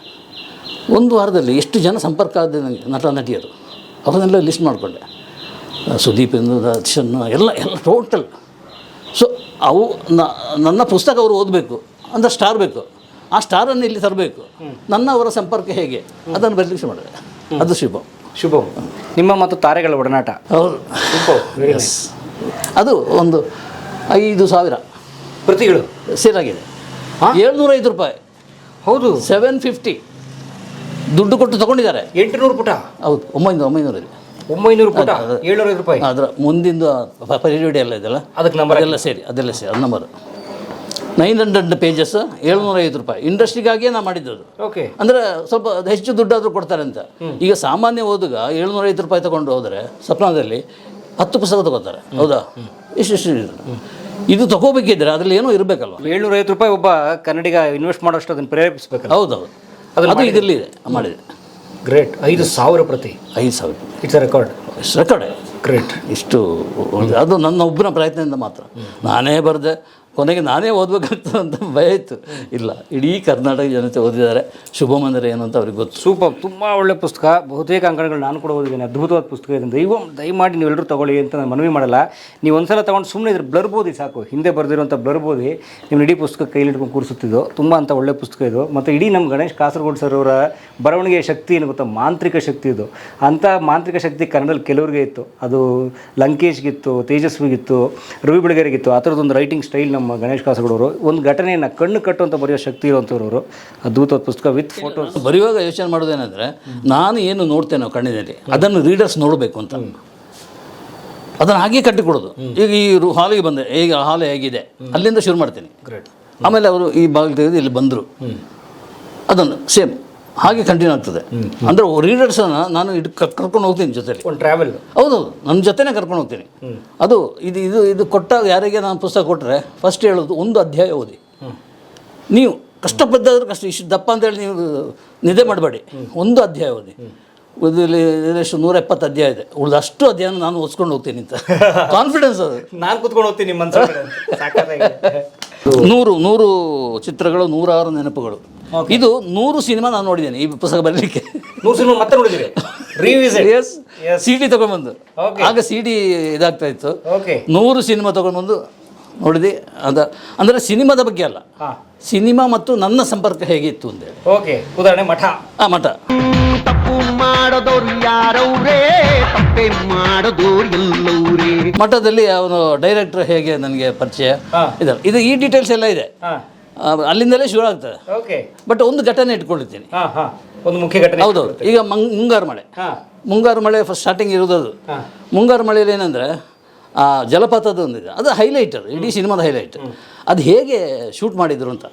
ಒಂದು ವಾರದಲ್ಲಿ ಎಷ್ಟು ಜನ ಸಂಪರ್ಕ ಆದ ನನಗೆ ನಟ ನಟಿಯರು ಅವರನ್ನೆಲ್ಲ ಲಿಸ್ಟ್ ಮಾಡಿಕೊಂಡೆ. ಸುದೀಪ್ ಇಂದು ದರ್ಶನ್ ಎಲ್ಲ ಎಲ್ಲ ಟೋಟಲ್ ಸೊ ಅವು ನನ್ನ ಪುಸ್ತಕ ಅವರು ಓದಬೇಕು ಅಂದರೆ ಸ್ಟಾರ್ ಬೇಕು. ಆ ಸ್ಟಾರನ್ನು ಇಲ್ಲಿ ತರಬೇಕು. ನನ್ನ ಅವರ ಸಂಪರ್ಕ ಹೇಗೆ? ಅದನ್ನು ಬರಲಿಕ್ಕೆ ಮಾಡಿದೆ. ಅದು ಶುಭ. ಶುಭ. ನಿಮ್ಮ ಮತ್ತು ತಾರೆಗಳ ಒಡನಾಟ? ಹೌದು. ಅದು ಒಂದು ಐದು ಸಾವಿರ. ಪ್ರತಿಗಳು? ಸೇರಾಗಿದೆ ಏಳ್ನೂರೈದು ರೂಪಾಯಿ. ಹೌದು. ಸೆವೆನ್ ಫಿಫ್ಟಿ ದುಡ್ಡು ಕೊಟ್ಟು ತಗೊಂಡಿದ್ದಾರೆ. ಎಂಟುನೂರು ಪುಟ? ಹೌದು ಒಂಬೈನೂರು ಒಂಬೈನೂರಲ್ಲಿ. ಒಂಬೈನೂರು ಪುಟ? ಏಳ್ನೂರೈದು ರೂಪಾಯಿ? ಅದರ ಮುಂದಿಂದು ಪರಿಡಿ ಎಲ್ಲ ಇದೆಯಲ್ಲ? ಅದಕ್ಕೆ ನಂಬರ್ ಎಲ್ಲ ಸೇರಿ ಅದೆಲ್ಲ ಸೇರಿ ಅದು ನಂಬರ್ ನೈನ್ ಹಂಡ್ರೆಡ್ ಪೇಜಸ್ ಏಳ್ನೂರೈವತ್ತು ರೂಪಾಯಿ. ಇಂಡಸ್ಟ್ರಿಗಾಗಿಯೇ ನಾ ಮಾಡಿದ್ದದು. ಓಕೆ ಅಂದರೆ ಸ್ವಲ್ಪ ಅದು ಹೆಚ್ಚು ದುಡ್ಡಾದರೂ ಕೊಡ್ತಾರೆ ಅಂತ ಈಗ ಸಾಮಾನ್ಯ ಓದುಗ ಏಳ್ನೂರೈವತ್ತು ರೂಪಾಯಿ ತೊಗೊಂಡು ಹೋದರೆ ಸಪ್ನಾದಲ್ಲಿ ಹತ್ತು ಪುಸ್ತಕ ತಗೋತಾರೆ. ಹೌದಾ? ಇಷ್ಟು ಇಷ್ಟು ಇದು ತಗೋಬೇಕಿದ್ರೆ ಅದರಲ್ಲಿ ಏನೋ ಇರಬೇಕಲ್ವ? ಏಳ್ನೂರೈವತ್ತು ರೂಪಾಯಿ ಒಬ್ಬ ಕನ್ನಡಿಗ ಇನ್ವೆಸ್ಟ್ ಮಾಡೋಷ್ಟು ಅದನ್ನು ಪ್ರೇರೇಪಿಸಬೇಕಲ್ಲ ಹೌದೌದು. ಅದು ಇದರಲ್ಲಿ ಮಾಡಿದೆ. ಗ್ರೇಟ್. ಐದು ಸಾವಿರ ಪ್ರತಿ. ಐದು ಸಾವಿರ. ಇಟ್ಸ್ ರೆಕಾರ್ಡ್ ರೆಕಾರ್ಡ್ ಗ್ರೇಟ್ ಇಷ್ಟು ಅದು ನನ್ನ ಒಬ್ಬನ ಪ್ರಯತ್ನದಿಂದ ಮಾತ್ರ. ನಾನೇ ಬರೆದೆ ಕೊನೆಗೆ ನಾನೇ ಓದಬೇಕಾಗ್ತದೆ ಅಂತ ಭಯ ಇತ್ತು. ಇಲ್ಲ, ಇಡೀ ಕರ್ನಾಟಕ ಜನತೆ ಓದಿದ್ದಾರೆ. ಶುಭಮ್ ಅಂದರೆ ಏನು ಅಂತ ಅವ್ರಿಗೆ ಗೊತ್ತು. ಸೂಪರ್, ತುಂಬ ಒಳ್ಳೆ ಪುಸ್ತಕ. ಬಹುತೇಕ ಅಂಕಣಗಳು ನಾನು ಕೂಡ ಓದಿದ್ದೇನೆ. ಅದ್ಭುತವಾದ ಪುಸ್ತಕ ಇದೆ ದೈವ ದಯಮಾಡಿ ನೀವೆಲ್ಲರೂ ತಗೊಳ್ಳಿ ಅಂತ ನಾನು ಮನವಿ ಮಾಡಲ್ಲ. ನೀವು ಒಂದ್ಸಲ ತೊಗೊಂಡು ಸುಮ್ಮನೆ ಇದ್ರೆ ಬ್ಲರ್ ಬೋದಿ ಸಾಕು. ಹಿಂದೆ ಬರೆದಿರುವಂಥ ಬ್ಲರ್ ಬೋದಿ ನಿಮ್ಮ ಇಡೀ ಪುಸ್ತಕ ಕೈಲಿಟ್ಕೊಂಡು ಕೂರಿಸುತ್ತಿದ್ದು. ತುಂಬ ಅಂತ ಒಳ್ಳೆ ಪುಸ್ತಕ ಇದು. ಮತ್ತು ಇಡೀ ನಮ್ಮ ಗಣೇಶ್ ಕಾಸರಗೋಡು ಸರ್ ಅವರ ಬರವಣಿಗೆಯ ಶಕ್ತಿ ಏನು ಗೊತ್ತಾ? ಮಾಂತ್ರಿಕ ಶಕ್ತಿ ಇದು. ಅಂಥ ಮಾಂತ್ರಿಕ ಶಕ್ತಿ ಕನ್ನಡದಲ್ಲಿ ಕೆಲವರಿಗೆ ಇತ್ತು. ಅದು ಲಂಕೇಶ್ಗಿತ್ತು, ತೇಜಸ್ವಿಗಿತ್ತು ರವಿ ಬೆಳಗೆರೆಗಿತ್ತು ಆ ಥರದ್ದೊಂದು ರೈಟಿಂಗ್ ಸ್ಟೈಲ್ ನಮ್ಮ ಗಣೇಶ್ ಕಾಸರಗೋಡು ಅವರು ಒಂದು ಘಟನೆಯನ್ನು ಕಣ್ಣು ಕಟ್ಟುವಂಥ ಬರೆಯೋ ಶಕ್ತಿ ಇರುವಂಥವ್ರವರು. ಅವರು ಅದ್ಭುತವಾದ ಪುಸ್ತಕ ವಿತ್ ಫೋಟೋಸ್. ಬರೆಯುವಾಗ ಯೋಚನೆ ಮಾಡೋದೇನೆಂದರೆ ನಾನು ಏನು ನೋಡ್ತೇನೋ ಕಣ್ಣಿನಲ್ಲಿ ಅದನ್ನು ರೀಡರ್ಸ್ ನೋಡಬೇಕು ಅಂತ. ಅದನ್ನು ಹಾಗೆ ಕಟ್ಟಿಕೊಡೋದು. ಈಗ ಈ ಹಾಲಿಗೆ ಬಂದೆ ಈಗ ಹಾಲು ಹೇಗಿದೆ? ಅಲ್ಲಿಂದ ಶುರು ಮಾಡ್ತೀನಿ. ಆಮೇಲೆ ಅವರು ಈ ಬಾಗಿಲು ತೆಗೆದು ಇಲ್ಲಿ ಬಂದರು. ಅದನ್ನು ಸೇಮ್. ಹಾಗೆ ಕಂಟಿನ್ಯೂ ಆಗ್ತದೆ. ಅಂದರೆ ರೀಡರ್ಸನ್ನು ನಾನು ಇದು ಕರ್ಕೊಂಡು ಹೋಗ್ತೀನಿ ಜೊತೆಲಿ. ಒಂದು ಟ್ರಾವೆಲ್ ಹೌದು ನನ್ನ ಜೊತೆನೇ ಕರ್ಕೊಂಡು ಹೋಗ್ತೀನಿ. ಅದು ಇದು ಇದು ಇದು ಕೊಟ್ಟಾಗ ಯಾರಿಗೆ ನಾನು ಪುಸ್ತಕ ಕೊಟ್ಟರೆ ಫಸ್ಟ್ ಹೇಳೋದು ಒಂದು ಅಧ್ಯಾಯ ಓದಿ. ನೀವು ಕಷ್ಟಪದ್ದಾದ್ರೂ ಕಷ್ಟ ಇಷ್ಟು ದಪ್ಪ ಅಂತೇಳಿ ನೀವು ನಿದ್ದೆ ಮಾಡಬೇಡಿ. ಒಂದು ಅಧ್ಯಾಯ ಓದಿ. ಇದರಲ್ಲಿ ಎಷ್ಟು ನೂರ ಎಪ್ಪತ್ತು ಅಧ್ಯಾಯ ಇದೆ. ಉಳಿದ ಅಷ್ಟು ಅಧ್ಯಾಯನ ನಾನು ಓದಿಸ್ಕೊಂಡು ಹೋಗ್ತೀನಿ ಅಂತ. ಕಾನ್ಫಿಡೆನ್ಸ್ ಅದು. ನಾನು ಕುತ್ಕೊಂಡು ಹೋಗ್ತೀನಿ ನಿಮ್ಮ ನೂರು ನೂರು ಚಿತ್ರಗಳು ನೂರಾರು ನೆನಪುಗಳು. ಇದು ನೂರು ಸಿನಿಮಾ ನಾನು ನೋಡಿದ್ದೇನೆ ಈ ಪುಸ್ತಕ ಬರಲಿಕ್ಕೆ. ನೂರು ಸಿನಿಮಾ ಮತ್ತೆ ನೋಡಿದ್ದೀರಿ? ಸಿ ಡಿ ತಗೊಂಡ್ಬಂದು. ಆಗ ಸಿ ಡಿ ಇದಾಗ್ತಾ ಇತ್ತು. ಓಕೆ ನೂರು ಸಿನಿಮಾ ತಗೊಂಡ್ಬಂದು ನೋಡಿದೆ. ಅದ ಅಂದರೆ ಸಿನಿಮಾದ ಬಗ್ಗೆ ಅಲ್ಲ. ಸಿನಿಮಾ ಮತ್ತು ನನ್ನ ಸಂಪರ್ಕ ಹೇಗಿತ್ತು ಅಂತೇಳಿ ಓಕೆ ಉದಾಹರಣೆ ಮಠ. ಆ ಮಠ. ತಪ್ಪು ಮಾಡದವ್ರು ಯಾರವ್ರೇ? ತಪ್ಪೆ ಮಾಡದವ್ರು ಎಲ್ಲವ್ರೇ? ಮಠದಲ್ಲಿ ಅವನು ಡೈರೆಕ್ಟರ್ ಹೇಗೆ ನನಗೆ ಪರಿಚಯ. ಇದೆ ಇದು ಈ ಡೀಟೇಲ್ಸ್ ಎಲ್ಲ ಇದೆ. ಅಲ್ಲಿಂದಲೇ ಶುರು ಆಗ್ತದೆ. ಓಕೆ ಬಟ್ ಒಂದು ಘಟನೆ ಇಟ್ಕೊಂಡಿರ್ತೀನಿ ಹಾಂ ಹಾಂ. ಒಂದು ಮುಖ್ಯ ಘಟನೆ ಹೌದೌದು ಈಗ ಮಂಗ್ ಮುಂಗಾರು ಮಳೆ. ಹಾಂ. ಮುಂಗಾರು ಮಳೆ ಫಸ್ಟ್ ಸ್ಟಾರ್ಟಿಂಗ್ ಇರೋದದು. ಮುಂಗಾರು ಮಳೆಯಲ್ಲಿ ಏನಂದರೆ ಆ ಜಲಪಾತದ ಒಂದಿದೆ. ಅದು ಹೈಲೈಟ್ ಅದು ಇಡೀ ಸಿನಿಮಾದ ಹೈಲೈಟ್ ಅದು ಹೇಗೆ ಶೂಟ್ ಮಾಡಿದ್ರು ಅಂತ.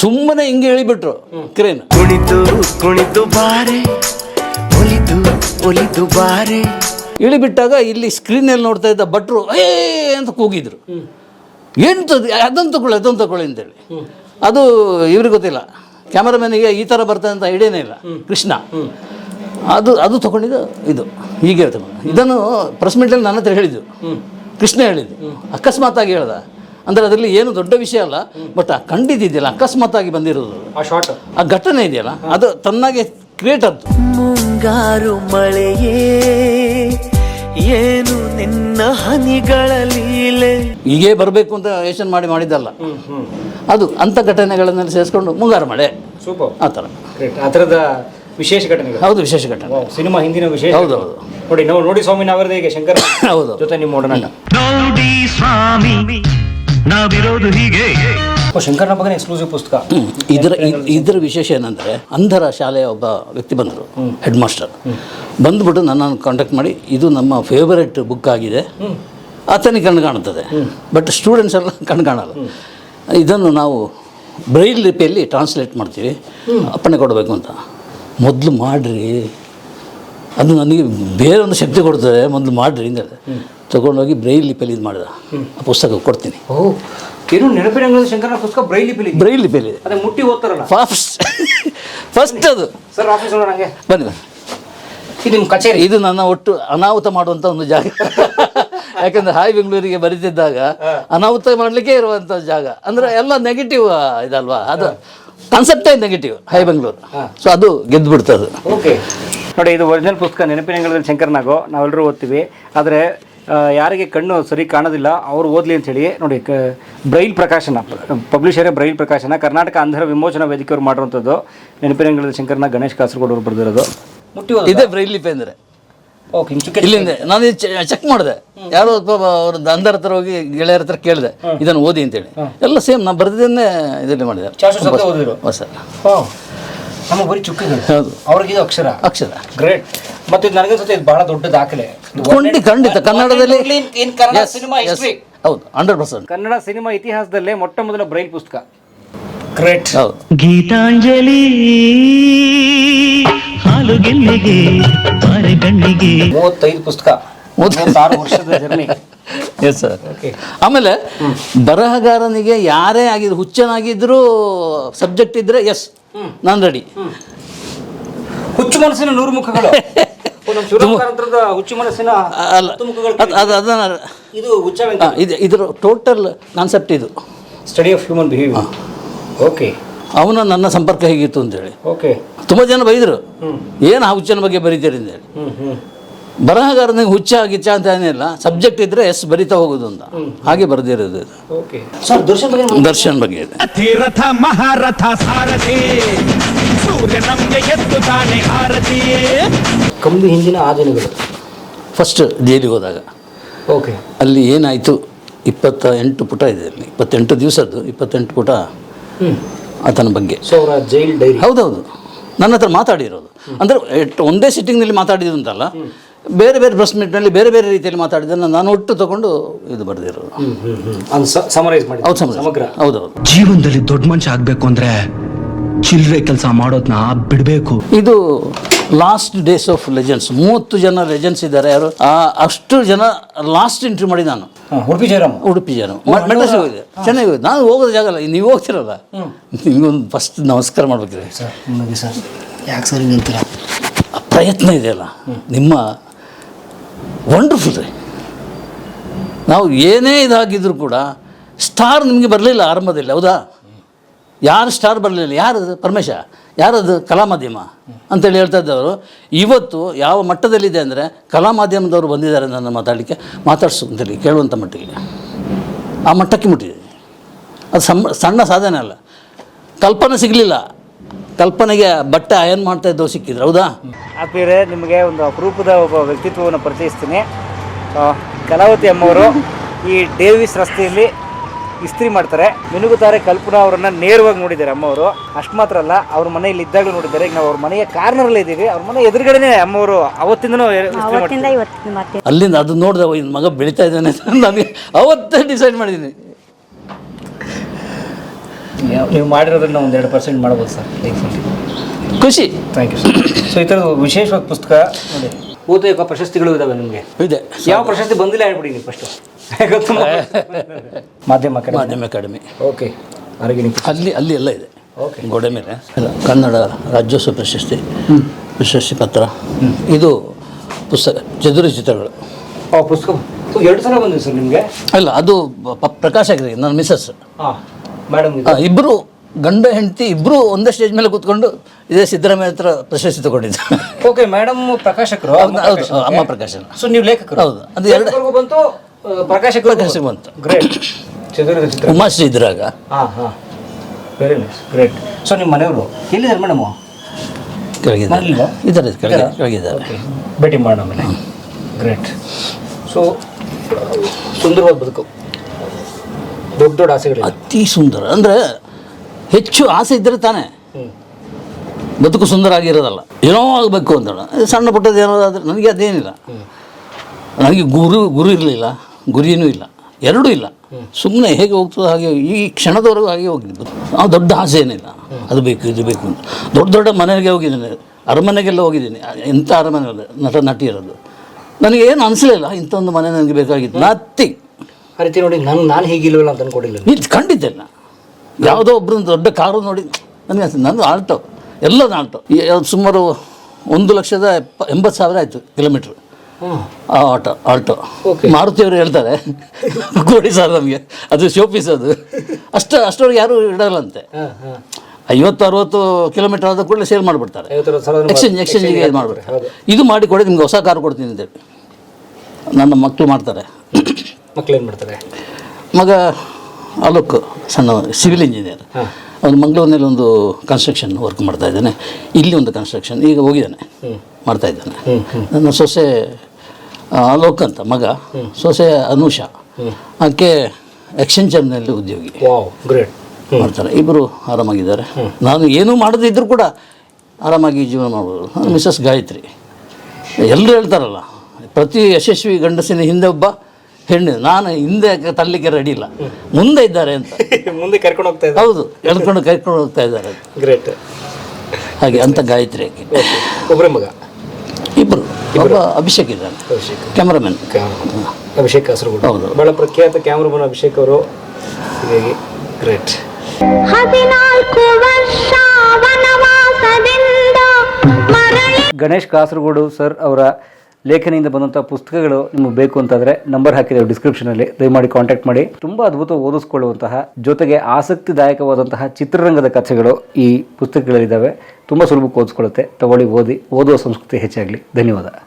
ಸುಮ್ಮನೆ ಹಿಂಗೆ ಇಳಿಬಿಟ್ರು ಕ್ರೇನ್ ಕುಣಿತು ಕುಣಿತು ಬಾರೆ ಒಲಿದು ಒಲಿದು ಬಾರೆ. ಇಳಿಬಿಟ್ಟಾಗ ಇಲ್ಲಿ ಸ್ಕ್ರೀನಲ್ಲಿ ನೋಡ್ತಾ ಇದ್ದ ಭಟ್ರು ಏ ಅಂತ ಕೂಗಿದ್ರು. ಎಂಥದ್ದು ಅದನ್ನು ತಗೊಳ್ಳಿ ಅದನ್ನು ತಗೊಳ್ಳಿ ಅಂತೇಳಿ. ಅದು ಇವ್ರಿಗೆ ಗೊತ್ತಿಲ್ಲ. ಕ್ಯಾಮರಾಮನಿಗೆ ಈ ಥರ ಬರ್ತದೆ ಅಂತ ಐಡಿಯಾನೇ ಇಲ್ಲ. ಕೃಷ್ಣ. ಅದು ಅದು ತಗೊಂಡಿದ್ದು ಇದು. ಹೀಗೆ ತಗೊಂಡು ಇದನ್ನು ಪ್ರೆಸ್ ಮೀಟಲ್ಲಿ ನನ್ನ ಹತ್ರ ಹೇಳಿದ್ದು. ಕೃಷ್ಣ ಹೇಳಿದ್ದು. ಅಕಸ್ಮಾತಾಗಿ ಹೇಳ್ದ. ಅಂದರೆ ಅದರಲ್ಲಿ ಏನು ದೊಡ್ಡ ವಿಷಯ ಅಲ್ಲ ಬಟ್ ಆ ಕಂಡಿದ್ದಿದೆಯಲ್ಲ ಅಕಸ್ಮಾತಾಗಿ ಬಂದಿರೋದು. ಆ ಶಾರ್ಟ್ ಆ ಘಟನೆ ಇದೆಯಲ್ಲ ಅದು ತನ್ನಾಗೆ ಕ್ರಿಯೇಟ್ ಆದ್ದು ಮುಂಗಾರು ಮಳೆಯೇ ಏನು ನಿನ್ನ ಹನಿಗಳ ಲೀಲೆ? ಹೀಗೆ ಬರಬೇಕು ಅಂತ ಯೋಚನೆ ಮಾಡಿ ಮಾಡಿದ್ದಲ್ಲ. ಅದು ಅಂಥ ಘಟನೆಗಳನ್ನೆಲ್ಲ ಸೇರಿಸ್ಕೊಂಡು ಮುಂಗಾರು ಮಳೆ. ಸೂಪರ್ ಆ ಥರ. ಆ ಥರದ ವಿಶೇಷ ಘಟನೆಗಳು. ಹೌದು ವಿಶೇಷ ಘಟನೆ. ಸಿನಿಮಾ ಹಿಂದಿನ ವಿಶೇಷ ಹೌದು, ಹೌದು. ನೋಡಿ ನಾವು ನೋಡಿ ಸ್ವಾಮಿ ನಾವಿರೋದು ಹೇಗೆ ಶಂಕರ್. ಹೌದು. ಜೊತೆ ನಿಮ್ಮ ಒಡನಾಟ ನೋಡಿ ಸ್ವಾಮಿ ನಾವಿರೋದು ಹೀಗೆ. ಶಂಕರ್ನ ಬಗ್ಗೆ ಎಕ್ಸ್ಕ್ಲೂಸಿವ್ ಪುಸ್ತಕ. ಇದರ ಇದರ ವಿಶೇಷ ಏನಂದರೆ ಅಂಧರ ಶಾಲೆಯ ಒಬ್ಬ ವ್ಯಕ್ತಿ ಬಂದರು ಹೆಡ್ ಮಾಸ್ಟರ್ ಬಂದ್ಬಿಟ್ಟು ನನ್ನನ್ನು ಕಾಂಟ್ಯಾಕ್ಟ್ ಮಾಡಿ ಇದು ನಮ್ಮ ಫೇವರೆಟ್ ಬುಕ್ ಆಗಿದೆ. ಆತನಿಗೆ ಕಣ್ಣು ಕಾಣುತ್ತದೆ. ಬಟ್ ಸ್ಟೂಡೆಂಟ್ಸ್ ಎಲ್ಲ ಕಣ್ಣು ಕಾಣಲ್ಲ. ಇದನ್ನು ನಾವು ಬ್ರೈಲ್ ಲಿಪಿಯಲ್ಲಿ ಟ್ರಾನ್ಸ್ಲೇಟ್ ಮಾಡ್ತೀವಿ. ಅಪ್ಪಣೆ ಕೊಡಬೇಕು ಅಂತ. ಮೊದಲು ಮಾಡಿರಿ. ಅದು ನನಗೆ ಬೇರೆ ಒಂದು ಶಕ್ತಿ ಕೊಡ್ತದೆ ಮೊದಲು ಮಾಡಿರಿ ಅಂತ ತೊಗೊಂಡೋಗಿ ಬ್ರೈಲ್ ಲಿಪಿಯಲ್ಲಿ ಇದು ಮಾಡಿದ. ಆ ಪುಸ್ತಕ ಕೊಡ್ತೀನಿ. ಓ ಏನು ನೆನಪಿನ ಶಂಕರನ ಪುಸ್ತಕ ಬ್ರೈಲ್ ಪಿಲಿ ಬ್ರೈಲ್ ಲಿಪಿಯಲ್ಲಿ ಅದೇ ಮುಟ್ಟಿ ಓದ್ತಾರಲ್ಲ ಫಸ್ಟ್ ಫಸ್ಟ್ ಅದು. ಸರ್ ಆಫೀಸ್ ನೋಡೋಣ ಹಂಗೆ ಬನ್ನಿ ಬನ್ನಿ. ಇದು ನಿಮ್ಮ ಕಚೇರಿ. ಇದು ನನ್ನ ಒಟ್ಟು ಅನಾಹುತ ಮಾಡುವಂಥ ಒಂದು ಜಾಗ. ಯಾಕಂದ್ರೆ ಹಾಯ್ ಬೆಂಗಳೂರಿಗೆ ಬರೀತಿದ್ದಾಗ ಅನಾಹುತ ಮಾಡಲಿಕ್ಕೆ ಇರುವಂಥ ಜಾಗ. ಅಂದ್ರೆ ಎಲ್ಲ ನೆಗೆಟಿವ್ ಇದಲ್ವಾ? ಅದು ಕಾನ್ಸೆಪ್ಟೇ ನೆಗೆಟಿವ್ ಹೈ. ಬೆಂಗಳೂರು. ಸೊ ಅದು ಗೆದ್ದು ಬಿಡ್ತದೆ. ಓಕೆ ನೋಡಿ ಇದು ಒರಿಜಿನಲ್ ಪುಸ್ತಕ ನೆನಪಿನ ಅಂಗಳದಲ್ಲಿ ಶಂಕರ್ನಾಗೋ ನಾವೆಲ್ಲರೂ ಓದ್ತೀವಿ. ಆದರೆ ಯಾರಿಗೆ ಕಣ್ಣು ಸರಿ ಕಾಣೋದಿಲ್ಲ ಅವ್ರು ಓದಲಿ ಅಂತೇಳಿ ನೋಡಿ ಕ ಬ್ರೈಲ್ ಪ್ರಕಾಶನ ಪಬ್ಲಿಷರೇ ಬ್ರೈಲ್ ಪ್ರಕಾಶನ ಕರ್ನಾಟಕ ಅಂಧರ ವಿಮೋಚನಾ ವೇದಿಕೆಯವರು ಮಾಡಿರುವಂಥದ್ದು ನೆನಪಿನ ಶಂಕರನ ಗಣೇಶ್ ಕಾಸರಗೋಡು ಅವರು ಬರೆದಿರೋದು. ಇದೇ ಬ್ರೈಲ್ ಲಿಪಿ ಅಂದರೆ. ಓಕೆ ಇಲ್ಲಿಂದ ನಾನು ಚೆಕ್ ಮಾಡಿದೆ. ಯಾರೋ ಒಬ್ಬ ಅವ್ರ ಅಂಧರ ಹತ್ರ ಹೋಗಿ ಗೆಳೆಯರ ಹತ್ರ ಕೇಳಿದೆ. ಇದನ್ನು ಓದಿ ಅಂತೇಳಿ ಎಲ್ಲ ಸೇಮ್ ನಾನು ಬರೆದಿದ್ದನ್ನೇ ಇದರಲ್ಲಿ ಮಾಡಿದೆ. ಚಾಚು ನಮಗೆ ಬರೀ ಚುಕ್ಕಿಗಳು. ಹೌದು. ಅವ್ರಿಗೆ ಅಕ್ಷರ. ಅಕ್ಷರ. ಗ್ರೇಟ್ ಮತ್ತೆ ಇದು ನನಗನ್ಸುತ್ತೆ ಇದು ಬಹಳ ದೊಡ್ಡ ದಾಖಲೆ. ಖಂಡಿತ ಖಂಡಿತ. ಕನ್ನಡದಲ್ಲಿ ಇನ್ ಕನ್ನಡ ಸಿನಿಮಾ. ಹಿಸ್ಟ್ರಿ ಹೌದು ಹಂಡ್ರೆಡ್ ಪರ್ಸೆಂಟ್ ಕನ್ನಡ ಸಿನಿಮಾ ಇತಿಹಾಸದಲ್ಲೇ ಮೊಟ್ಟ ಮೊದಲ ಬ್ರೈಲ್ ಪುಸ್ತಕ. ಗ್ರೇಟ್ ಹೌದು. ಗೀತಾಂಜಲಿ ಹಾಲು ಗೆಲ್ಲಿಗೆ ಮೂವತ್ತೈದು ಪುಸ್ತಕ. ಮೂವತ್ತಾರು ವರ್ಷದ ಜರ್ನಿ. ಎಸ್ ಸರ್ ಓಕೆ ಆಮೇಲೆ ಬರಹಗಾರನಿಗೆ ಯಾರೇ ಆಗಿದ್ರು ಹುಚ್ಚನಾಗಿದ್ರು ಸಬ್ಜೆಕ್ಟ್ ಇದ್ರೆ ಎಸ್ ನಾನು ರೆಡಿ ಹುಚ್ಚು ಮನಸ್ಸಿನ ನೂರು ಮುಖಗಳು. ಹುಚ್ಚು ಮನಸ್ಸಿನ ಇದು ಇದು ಇದರ ಟೋಟಲ್ ಕಾನ್ಸೆಪ್ಟ್ ಇದು. Study of human behaviour okay ಅವನ ನನ್ನ ಸಂಪರ್ಕ ಹೇಗಿತ್ತು ಅಂತೇಳಿ. ಓಕೆ ತುಂಬ ಜನ ಬೈದ್ರು. ಏನು ಆ ಹುಚ್ಚನ ಬಗ್ಗೆ ಬರೀತೀರಿ ಅಂತೇಳಿ. ಬರಹಗಾರನಿಗೆ ಹುಚ್ಚ ಗಿಚ್ಚ ಅಂತ ಏನಿಲ್ಲ. ಸಬ್ಜೆಕ್ಟ್ ಇದ್ರೆ ಎಸ್ ಬರಿತಾ ಹೋಗೋದು ಅಂತ. ಹಾಗೆ ಬರೆದಿರೋದು ಇದು. ಓಕೆ. ಸರ್ ದರ್ಶನ್ ಬಗ್ಗೆ ದರ್ಶನ್ ಬಗ್ಗೆ ಇದೆ. ಮಹಾರಥ ಸಾರಥಿ. ಸೂರ್ಯ ನಮ್ಗೆ ಎದ್ದು ತಾನೆ ಹಾರತಿ ಕಂಬಿ ಹಿಂದಿನ ಆ ದಿನಗಳು ಫಸ್ಟ್ ಜೈಲಿಗೆ ಹೋದಾಗ. ಓಕೆ. ಅಲ್ಲಿ ಏನಾಯಿತು? ಇಪ್ಪತ್ತ ಎಂಟು ಪುಟ ಇದೆ ಅಲ್ಲಿ. ಇಪ್ಪತ್ತೆಂಟು ದಿವಸದ್ದು ಇಪ್ಪತ್ತೆಂಟು ಪುಟ ಆತನ ಬಗ್ಗೆ. ಸೊ ಅವರ ಜೈಲ್ ಡೈರಿ. ಹೌದೌದು. ನನ್ನ ಹತ್ರ ಮಾತಾಡಿರೋದು. ಅಂದರೆ ಒಂದೇ ಸಿಟ್ಟಿಂಗ್ನಲ್ಲಿ ಮಾತಾಡಿದ್ರು ಅಂತಲ್ಲ. ಬೇರೆ ಬೇರೆ ಪ್ರೆಸ್ ಮೀಟ್ನಲ್ಲಿ ಬೇರೆ ಬೇರೆ ರೀತಿಯಲ್ಲಿ ಮಾತಾಡಿದ್ದನ್ನು ನಾನು ಒಟ್ಟು ತಗೊಂಡು ಇದು ಬರೆದಿರೋದು. ಸಮರೈಸ್ ಮಾಡಿ ಹೌದು ಸಮಗ್ರ. ಹೌದೌದು. ಜೀವನದಲ್ಲಿ ದೊಡ್ಡ ಮನುಷ್ಯ ಆಗಬೇಕು ಅಂದರೆ ಚಿಲ್ಲರೆ ಕೆಲಸ ಮಾಡೋದನ್ನ ಬಿಡಬೇಕು. ಇದು ಲಾಸ್ಟ್ ಡೇಸ್ ಆಫ್ ಲೆಜೆಂಡ್ಸ್ ಮೂವತ್ತು ಜನ ಲೆಜೆಂಡ್ಸ್ ಇದ್ದಾರೆ. ಯಾರು? ಆ ಅಷ್ಟು ಜನ ಲಾಸ್ಟ್ ಎಂಟ್ರಿ ಮಾಡಿ ನಾನು. ಉಡುಪಿ ಜನ ಉಡುಪಿ ಜನ ಮೆಡ್ರಾಸ್ ಹೋಗಿದೆ ಚೆನ್ನಾಗಿ ಹೋಗಿದೆ ನಾನು ಹೋಗೋದು ಜಾಗ ಅಲ್ಲ. ನೀವು ಹೋಗ್ತಿರಲ್ಲ? ನಿಮಗೊಂದು ಫಸ್ಟ್ ನಮಸ್ಕಾರ ಮಾಡ್ಬೇಕ್ರಿ ಸರ್ ನಿಮಗೆ ಸರ್. ಯಾಕೆ ಸರ್ ಪ್ರಯತ್ನ ಇದೆಯಲ್ಲ ನಿಮ್ಮ ವಂಡರ್ಫುಲ್ ರೀ. ನಾವು ಏನೇ ಇದಾಗಿದ್ರು ಕೂಡ ಸ್ಟಾರ್ ನಿಮಗೆ ಬರಲಿಲ್ಲ, ಆರಂಭದಲ್ಲಿ, ಹೌದಾ? ಯಾರು ಸ್ಟಾರ್ ಬರಲಿಲ್ಲ? ಯಾರದು ಪರಮೇಶ ಯಾರದು ಕಲಾ ಮಾಧ್ಯಮ ಅಂತೇಳಿ ಹೇಳ್ತಾ ಇದ್ದವರು. ಇವತ್ತು ಯಾವ ಮಟ್ಟದಲ್ಲಿದೆ ಅಂದರೆ ಕಲಾ ಮಾಧ್ಯಮದವರು ಬಂದಿದ್ದಾರೆ ನನ್ನ ಮಾತಾಡಲಿಕ್ಕೆ, ಮಾತಾಡ್ಸು ಅಂತೇಳಿ ಕೇಳುವಂಥ ಮಟ್ಟಿಗೆ. ಆ ಮಟ್ಟಕ್ಕೆ ಮುಟ್ಟಿದೆ ಅದು ಸಣ್ಣ ಸಾಧನೆ ಅಲ್ಲ. ಕಲ್ಪನೆ ಸಿಗಲಿಲ್ಲ. ಕಲ್ಪನೆಗೆ ಬಟ್ಟೆ ಅಯನ್ ಮಾಡ್ತಾ ಇದ್ದವು ಸಿಕ್ಕಿದ್ರು ಹೌದಾ? ಆತ್ಮೀಯರೇ ನಿಮಗೆ ಒಂದು ಅಪರೂಪದ ಒಬ್ಬ ವ್ಯಕ್ತಿತ್ವವನ್ನು ಪರಿಚಯಿಸ್ತೀನಿ. ಆ, ಕಲಾವತಿ ಅಮ್ಮವರು ಈ ಡೇವಿಸ್ ರಸ್ತೆಯಲ್ಲಿ ಇಸ್ತ್ರಿ ಮಾಡ್ತಾರೆ. ಮಿನುಗುತ್ತಾರೆ ಕಲ್ಪನಾ ಅವರನ್ನ ನೇರವಾಗಿ ನೋಡಿದ್ದಾರೆ ಅಮ್ಮವರು. ಅಷ್ಟು ಮಾತ್ರ ಅಲ್ಲ ಅವ್ರ ಮನೆಯಲ್ಲಿ ಇದ್ದಾಗಲೂ ನೋಡಿದ್ದಾರೆ. ಈಗ ನಾವು ಅವ್ರ ಮನೆಯ ಅಲ್ಲಿ ಇದ್ದೀವಿ. ಅವ್ರ ಮನೆ ಎದುರುಗಡೆನೆ ಅಮ್ಮವರು ಅವತ್ತಿಂದನೂ ಇಸ್ತ್ರಿ ಮಾಡ್ತಾರೆ ಇವತ್ತಿನ ಮತ್ತೆ ಅಲ್ಲಿಂದ ಅದು ನೋಡಿದೆ ಇನ್ನು ಮಗ ಬೆಳೀತಾ ಇದ್ದಾನೆ ಅಂತ ನನಗೆ ಅವತ್ತೇ ಡಿಸೈಡ್ ಮಾಡಿದ್ದೀನಿ. ನೀವು ಮಾಡಿರೋದನ್ನು ಒಂದು ಎರಡು ಪರ್ಸೆಂಟ್ ಮಾಡ್ಬೋದು ಸರ್. ಖುಷಿ. ಥ್ಯಾಂಕ್ ಯು ಸರ್ ಸೊ ಈ ಥರದ್ದು ವಿಶೇಷವಾದ ಪುಸ್ತಕ ನೋಡಿ. ಬಹುತೇಕ ಪ್ರಶಸ್ತಿಗಳು ಇದಾವೆ ನಿಮಗೆ. ಇದೆ. ಯಾವ ಪ್ರಶಸ್ತಿ ಬಂದಿಲ್ಲ ಹೇಳ್ಬಿಡಿ ನೀವು ಫಸ್ಟು ಮಾಧ್ಯಮ ಅಕಾಡೆಮಿ ಮಾಧ್ಯಮ ಅಕಾಡೆಮಿ ಓಕೆ ಆರೋಗ್ಯ ಅಲ್ಲಿ ಅಲ್ಲಿ ಎಲ್ಲ ಇದೆ. ಓಕೆ ಗೋಡೆ ಮೇಲೆ. ಕನ್ನಡ ರಾಜ್ಯೋತ್ಸವ ಪ್ರಶಸ್ತಿ. ಪ್ರಶಸ್ತಿ ಪತ್ರ. ಇದು ಪುಸ್ತಕ ಚದುರ ಚಿತ್ರಗಳು. ಆ ಪುಸ್ತಕ. ಎರಡು ಸಲ ಬಂದಿದೆ ಸರ್ ನಿಮಗೆ? ಅಲ್ಲ ಅದು ಪ್ರಕಾಶ ಆಗಿದೆ ನನ್ನ ಮಿಸಸ್ ಹಾಂ ಮೇಡಮ್ ಇಬ್ಬರು ಗಂಡ ಹೆಂಡತಿ ಇಬ್ರು ಒಂದೇ ಸ್ಟೇಜ್ ಮೇಲೆ ಕೂತ್ಕೊಂಡು ಇದೇ ಸಿದ್ದರಾಮಯ್ಯ ಹತ್ರ ಪ್ರಶಸ್ತಿ ತಗೊಂಡಿದ್ದು. ಓಕೆ ಮೇಡಮ್ ಪ್ರಕಾಶಕರು ಹೌದು ಅಮ್ಮ ಪ್ರಕಾಶನ್. ಸೊ ನೀವು ಲೇಖಕರು. ಹೌದು ಅದು ಎರಡು ಬಂತು ಆ, ಪ್ರಕಾಶಕರು ಪ್ರಕಾಶ್ ಬಂತು. ಗ್ರೇಟ್ ಚಿತ್ರದುರ್ಗ ಚಿತ್ರ. ಉಮಾಶ್ರೀ ಇದ್ರಾಗ ಹಾಂ ಹಾಂ. ವೆರಿ ನೈಸ್ ಗ್ರೇಟ್ ಸೊ ನಿಮ್ಮ ಮನೆಯವರು ಎಲ್ಲಿದ್ದಾರೆ ಮೇಡಮ್? ಕೆಳಗಿದ್ದಾರೆ? ಇದ್ದಾರೆ ಕೆಳಗೆ ಇದ್ದಾರಾ? ಕೆಳಗಿದ್ದಾರೆ. ಭೇಟಿ ಮಾಡೋಣ ಗ್ರೇಟ್ ಸೊ ಸುಂದರವಾದ ಬದುಕು. ದೊಡ್ಡ ದೊಡ್ಡ ಆಸೆಗಳು ಅತಿ ಸುಂದರ. ಅಂದರೆ ಹೆಚ್ಚು ಆಸೆ ಇದ್ದರೆ ತಾನೇ. ಬದುಕು ಸುಂದರ ಆಗಿರೋದಲ್ಲ ಏನೋ ಆಗಬೇಕು ಅಂತೇಳ ಸಣ್ಣ ಪುಟ್ಟದ್ದು ಏನಾದರೂ ನನಗೆ ಅದೇನಿಲ್ಲ. ನನಗೆ ಗುರು ಗುರು ಇರಲಿಲ್ಲ ಗುರಿಯೂ ಇಲ್ಲ ಎರಡೂ ಇಲ್ಲ. ಸುಮ್ಮನೆ ಹೇಗೆ ಹೋಗ್ತದೆ ಹಾಗೆ ಈ ಕ್ಷಣದವರೆಗೂ ಹಾಗೆ ಹೋಗಿದ್ದು. ನಾವು ದೊಡ್ಡ ಆಸೆ ಏನಿಲ್ಲ. ಅದು ಬೇಕು ಇದು ಬೇಕು ಅಂತ. ದೊಡ್ಡ ದೊಡ್ಡ ಮನೆಗೆ ಹೋಗಿದ್ದೀನಿ. ಅರಮನೆಗೆಲ್ಲ ಹೋಗಿದ್ದೀನಿ. ಎಂಥ ಅರಮನೆ ನಟ ನಟಿ ಇರೋದು ನನಗೆ ಏನು ಅನಿಸಲಿಲ್ಲ ಇಂಥ ಒಂದು ಮನೆ ನನಗೆ ಬೇಕಾಗಿತ್ತು. ನಥಿಂಗ್ ಆ ರೀತಿ ನೋಡಿ ನಾನು ನಾನು ಹೀಗಿಲ್ವಲ್ಲ ಅಂತ ಅನ್ಕೊಂಡಿಲ್ಲ ನೀನು ಖಂಡಿತ ನಾ ಯಾವುದೋ ಒಬ್ಬರು ದೊಡ್ಡ ಕಾರು ನೋಡಿ ನನಗೆ ನಂದು ಆಲ್ಟೋ ಎಲ್ಲ ಆಲ್ಟೋ ಸುಮಾರು ಒಂದು ಲಕ್ಷದ ಎಪ್ಪ ಎಂಬತ್ತು ಸಾವಿರ ಆಯಿತು ಕಿಲೋಮೀಟ್ರ್ ಆ ಆಟೋ ಆಲ್ಟೋ ಮಾರುತಿ ಮಾರುತಿಯವರು ಹೇಳ್ತಾರೆ. ಕೊಡಿ ಸರ್ ನಮಗೆ. ಅದು ಶೋಪೀಸ್ ಅದು. ಅಷ್ಟು ಅಷ್ಟರೊಳಗೆ ಯಾರು ಇಡಲ್ಲಂತೆ. ಐವತ್ತು ಅರವತ್ತು ಕಿಲೋಮೀಟರ್ ಆದ ಕೂಡಲೇ ಸೇಲ್ ಮಾಡಿಬಿಡ್ತಾರೆ. ಎಕ್ಸ್ಚೇಂಜ್ ಎಕ್ಸ್ಚೇಂಜ್ ಎಕ್ಸ್ಚೇಂಜಿಗೆ ಇದು ಮಾಡಿಬಿಡ್ತಾರೆ ಇದು ಮಾಡಿ ಕೊಡಿ ನಿಮ್ಗೆ ಹೊಸ ಕಾರು ಕೊಡ್ತೀನಿ ಅಂತೇಳಿ ನನ್ನ ಮಕ್ಕಳು ಮಾಡ್ತಾರೆ. ಮಕ್ಳು ಏನು ಮಾಡ್ತಾರೆ? ಮಗ ಅಲೋಕ್ ಸಣ್ಣ ಸಿವಿಲ್ ಇಂಜಿನಿಯರ್ ಅವನು ಮಂಗಳೂರಿನಲ್ಲಿ ಒಂದು ಕನ್ಸ್ಟ್ರಕ್ಷನ್ ವರ್ಕ್ ಮಾಡ್ತಾ ಇದ್ದಾನೆ. ಇಲ್ಲಿ ಒಂದು ಕನ್ಸ್ಟ್ರಕ್ಷನ್ ಈಗ ಹೋಗಿದ್ದಾನೆ. ಮಾಡ್ತಾ ಇದ್ದಾನೆ. ನನ್ನ ಸೊಸೆ ಅಲೋಕ್ ಅಂತ ಮಗ. ಸೊಸೆ ಅನುಷಾ. ಆಕೆ ಎಕ್ಸ್ಚೇಂಜರ್ನಲ್ಲಿ ಉದ್ಯೋಗಿ. ಗ್ರೇಟ್. ಮಾಡ್ತಾರೆ. ಇಬ್ಬರು ಆರಾಮಾಗಿದ್ದಾರೆ. ನಾನು ಏನೂ ಮಾಡದಿದ್ದರೂ ಕೂಡ ಆರಾಮಾಗಿ ಜೀವನ ಮಾಡ್ಬೋದು. ನಾನು ಮಿಸಸ್ ಗಾಯತ್ರಿ. ಎಲ್ಲರೂ ಹೇಳ್ತಾರಲ್ಲ ಪ್ರತಿ ಯಶಸ್ವಿ ಗಂಡಸಿನ ಹಿಂದೆ ಒಬ್ಬ ಹೆಣ್ಣು ನಾನು ಹಿಂದೆ ತರಲಿಕ್ಕೆ ರೆಡಿ ಇಲ್ಲ. ಮುಂದೆ ಇದ್ದಾರೆ ಅಂತ. ಮುಂದೆ ಕರ್ಕೊಂಡು ಹೋಗ್ತಾ ಇದ್ದಾರೆ. ಹೌದು ಎಳ್ಕೊಂಡು ಕರ್ಕೊಂಡು ಹೋಗ್ತಾ ಇದ್ದಾರೆ. ಗ್ರೇಟ್ ಹಾಗೆ ಅಂತ ಗಾಯತ್ರಿ ಒಬ್ಬರೇ ಮಗ? ಇಬ್ಬರು ಒಬ್ಬ ಅಭಿಷೇಕ್ ಇದ್ದಾರೆ ಅಭಿಷೇಕ್. ಕ್ಯಾಮ್ರಾಮನ್ ಅಭಿಷೇಕ್ ಕಾಸರಗೋಡು. ಹೌದು. ಬಹಳ ಪ್ರಖ್ಯಾತ ಕ್ಯಾಮ್ರಾಮನ್ ಅಭಿಷೇಕ್ ಅವರು. ಹೀಗಾಗಿ ಗ್ರೇಟ್ ಹದಿನಾಲ್ಕು ವರ್ಷ ಗಣೇಶ್ ಕಾಸರಗೋಡು ಸರ್ ಅವರ ಲೇಖನಿಯಿಂದ ಬಂದಂಥ ಪುಸ್ತಕಗಳು ನಿಮಗೆ ಬೇಕು ಅಂತಾದರೆ ನಂಬರ್ ಹಾಕಿದ್ದೇವೆ ಡಿಸ್ಕ್ರಿಪ್ಷನಲ್ಲಿ ದಯಮಾಡಿ ಕಾಂಟ್ಯಾಕ್ಟ್ ಮಾಡಿ. ತುಂಬ ಅದ್ಭುತ ಓದಿಸ್ಕೊಳ್ಳುವಂತಹ, ಜೊತೆಗೆ ಆಸಕ್ತಿದಾಯಕವಾದಂತಹ ಚಿತ್ರರಂಗದ ಕಥೆಗಳು ಈ ಪುಸ್ತಕಗಳಲ್ಲಿದ್ದಾವೆ. ತುಂಬ ಸುಲಭಕ್ಕೆ ಓದಿಸ್ಕೊಳ್ಳುತ್ತೆ. ತಗೊಳ್ಳಿ, ಓದಿ, ಓದುವ ಸಂಸ್ಕೃತಿ ಹೆಚ್ಚಾಗಲಿ. ಧನ್ಯವಾದ.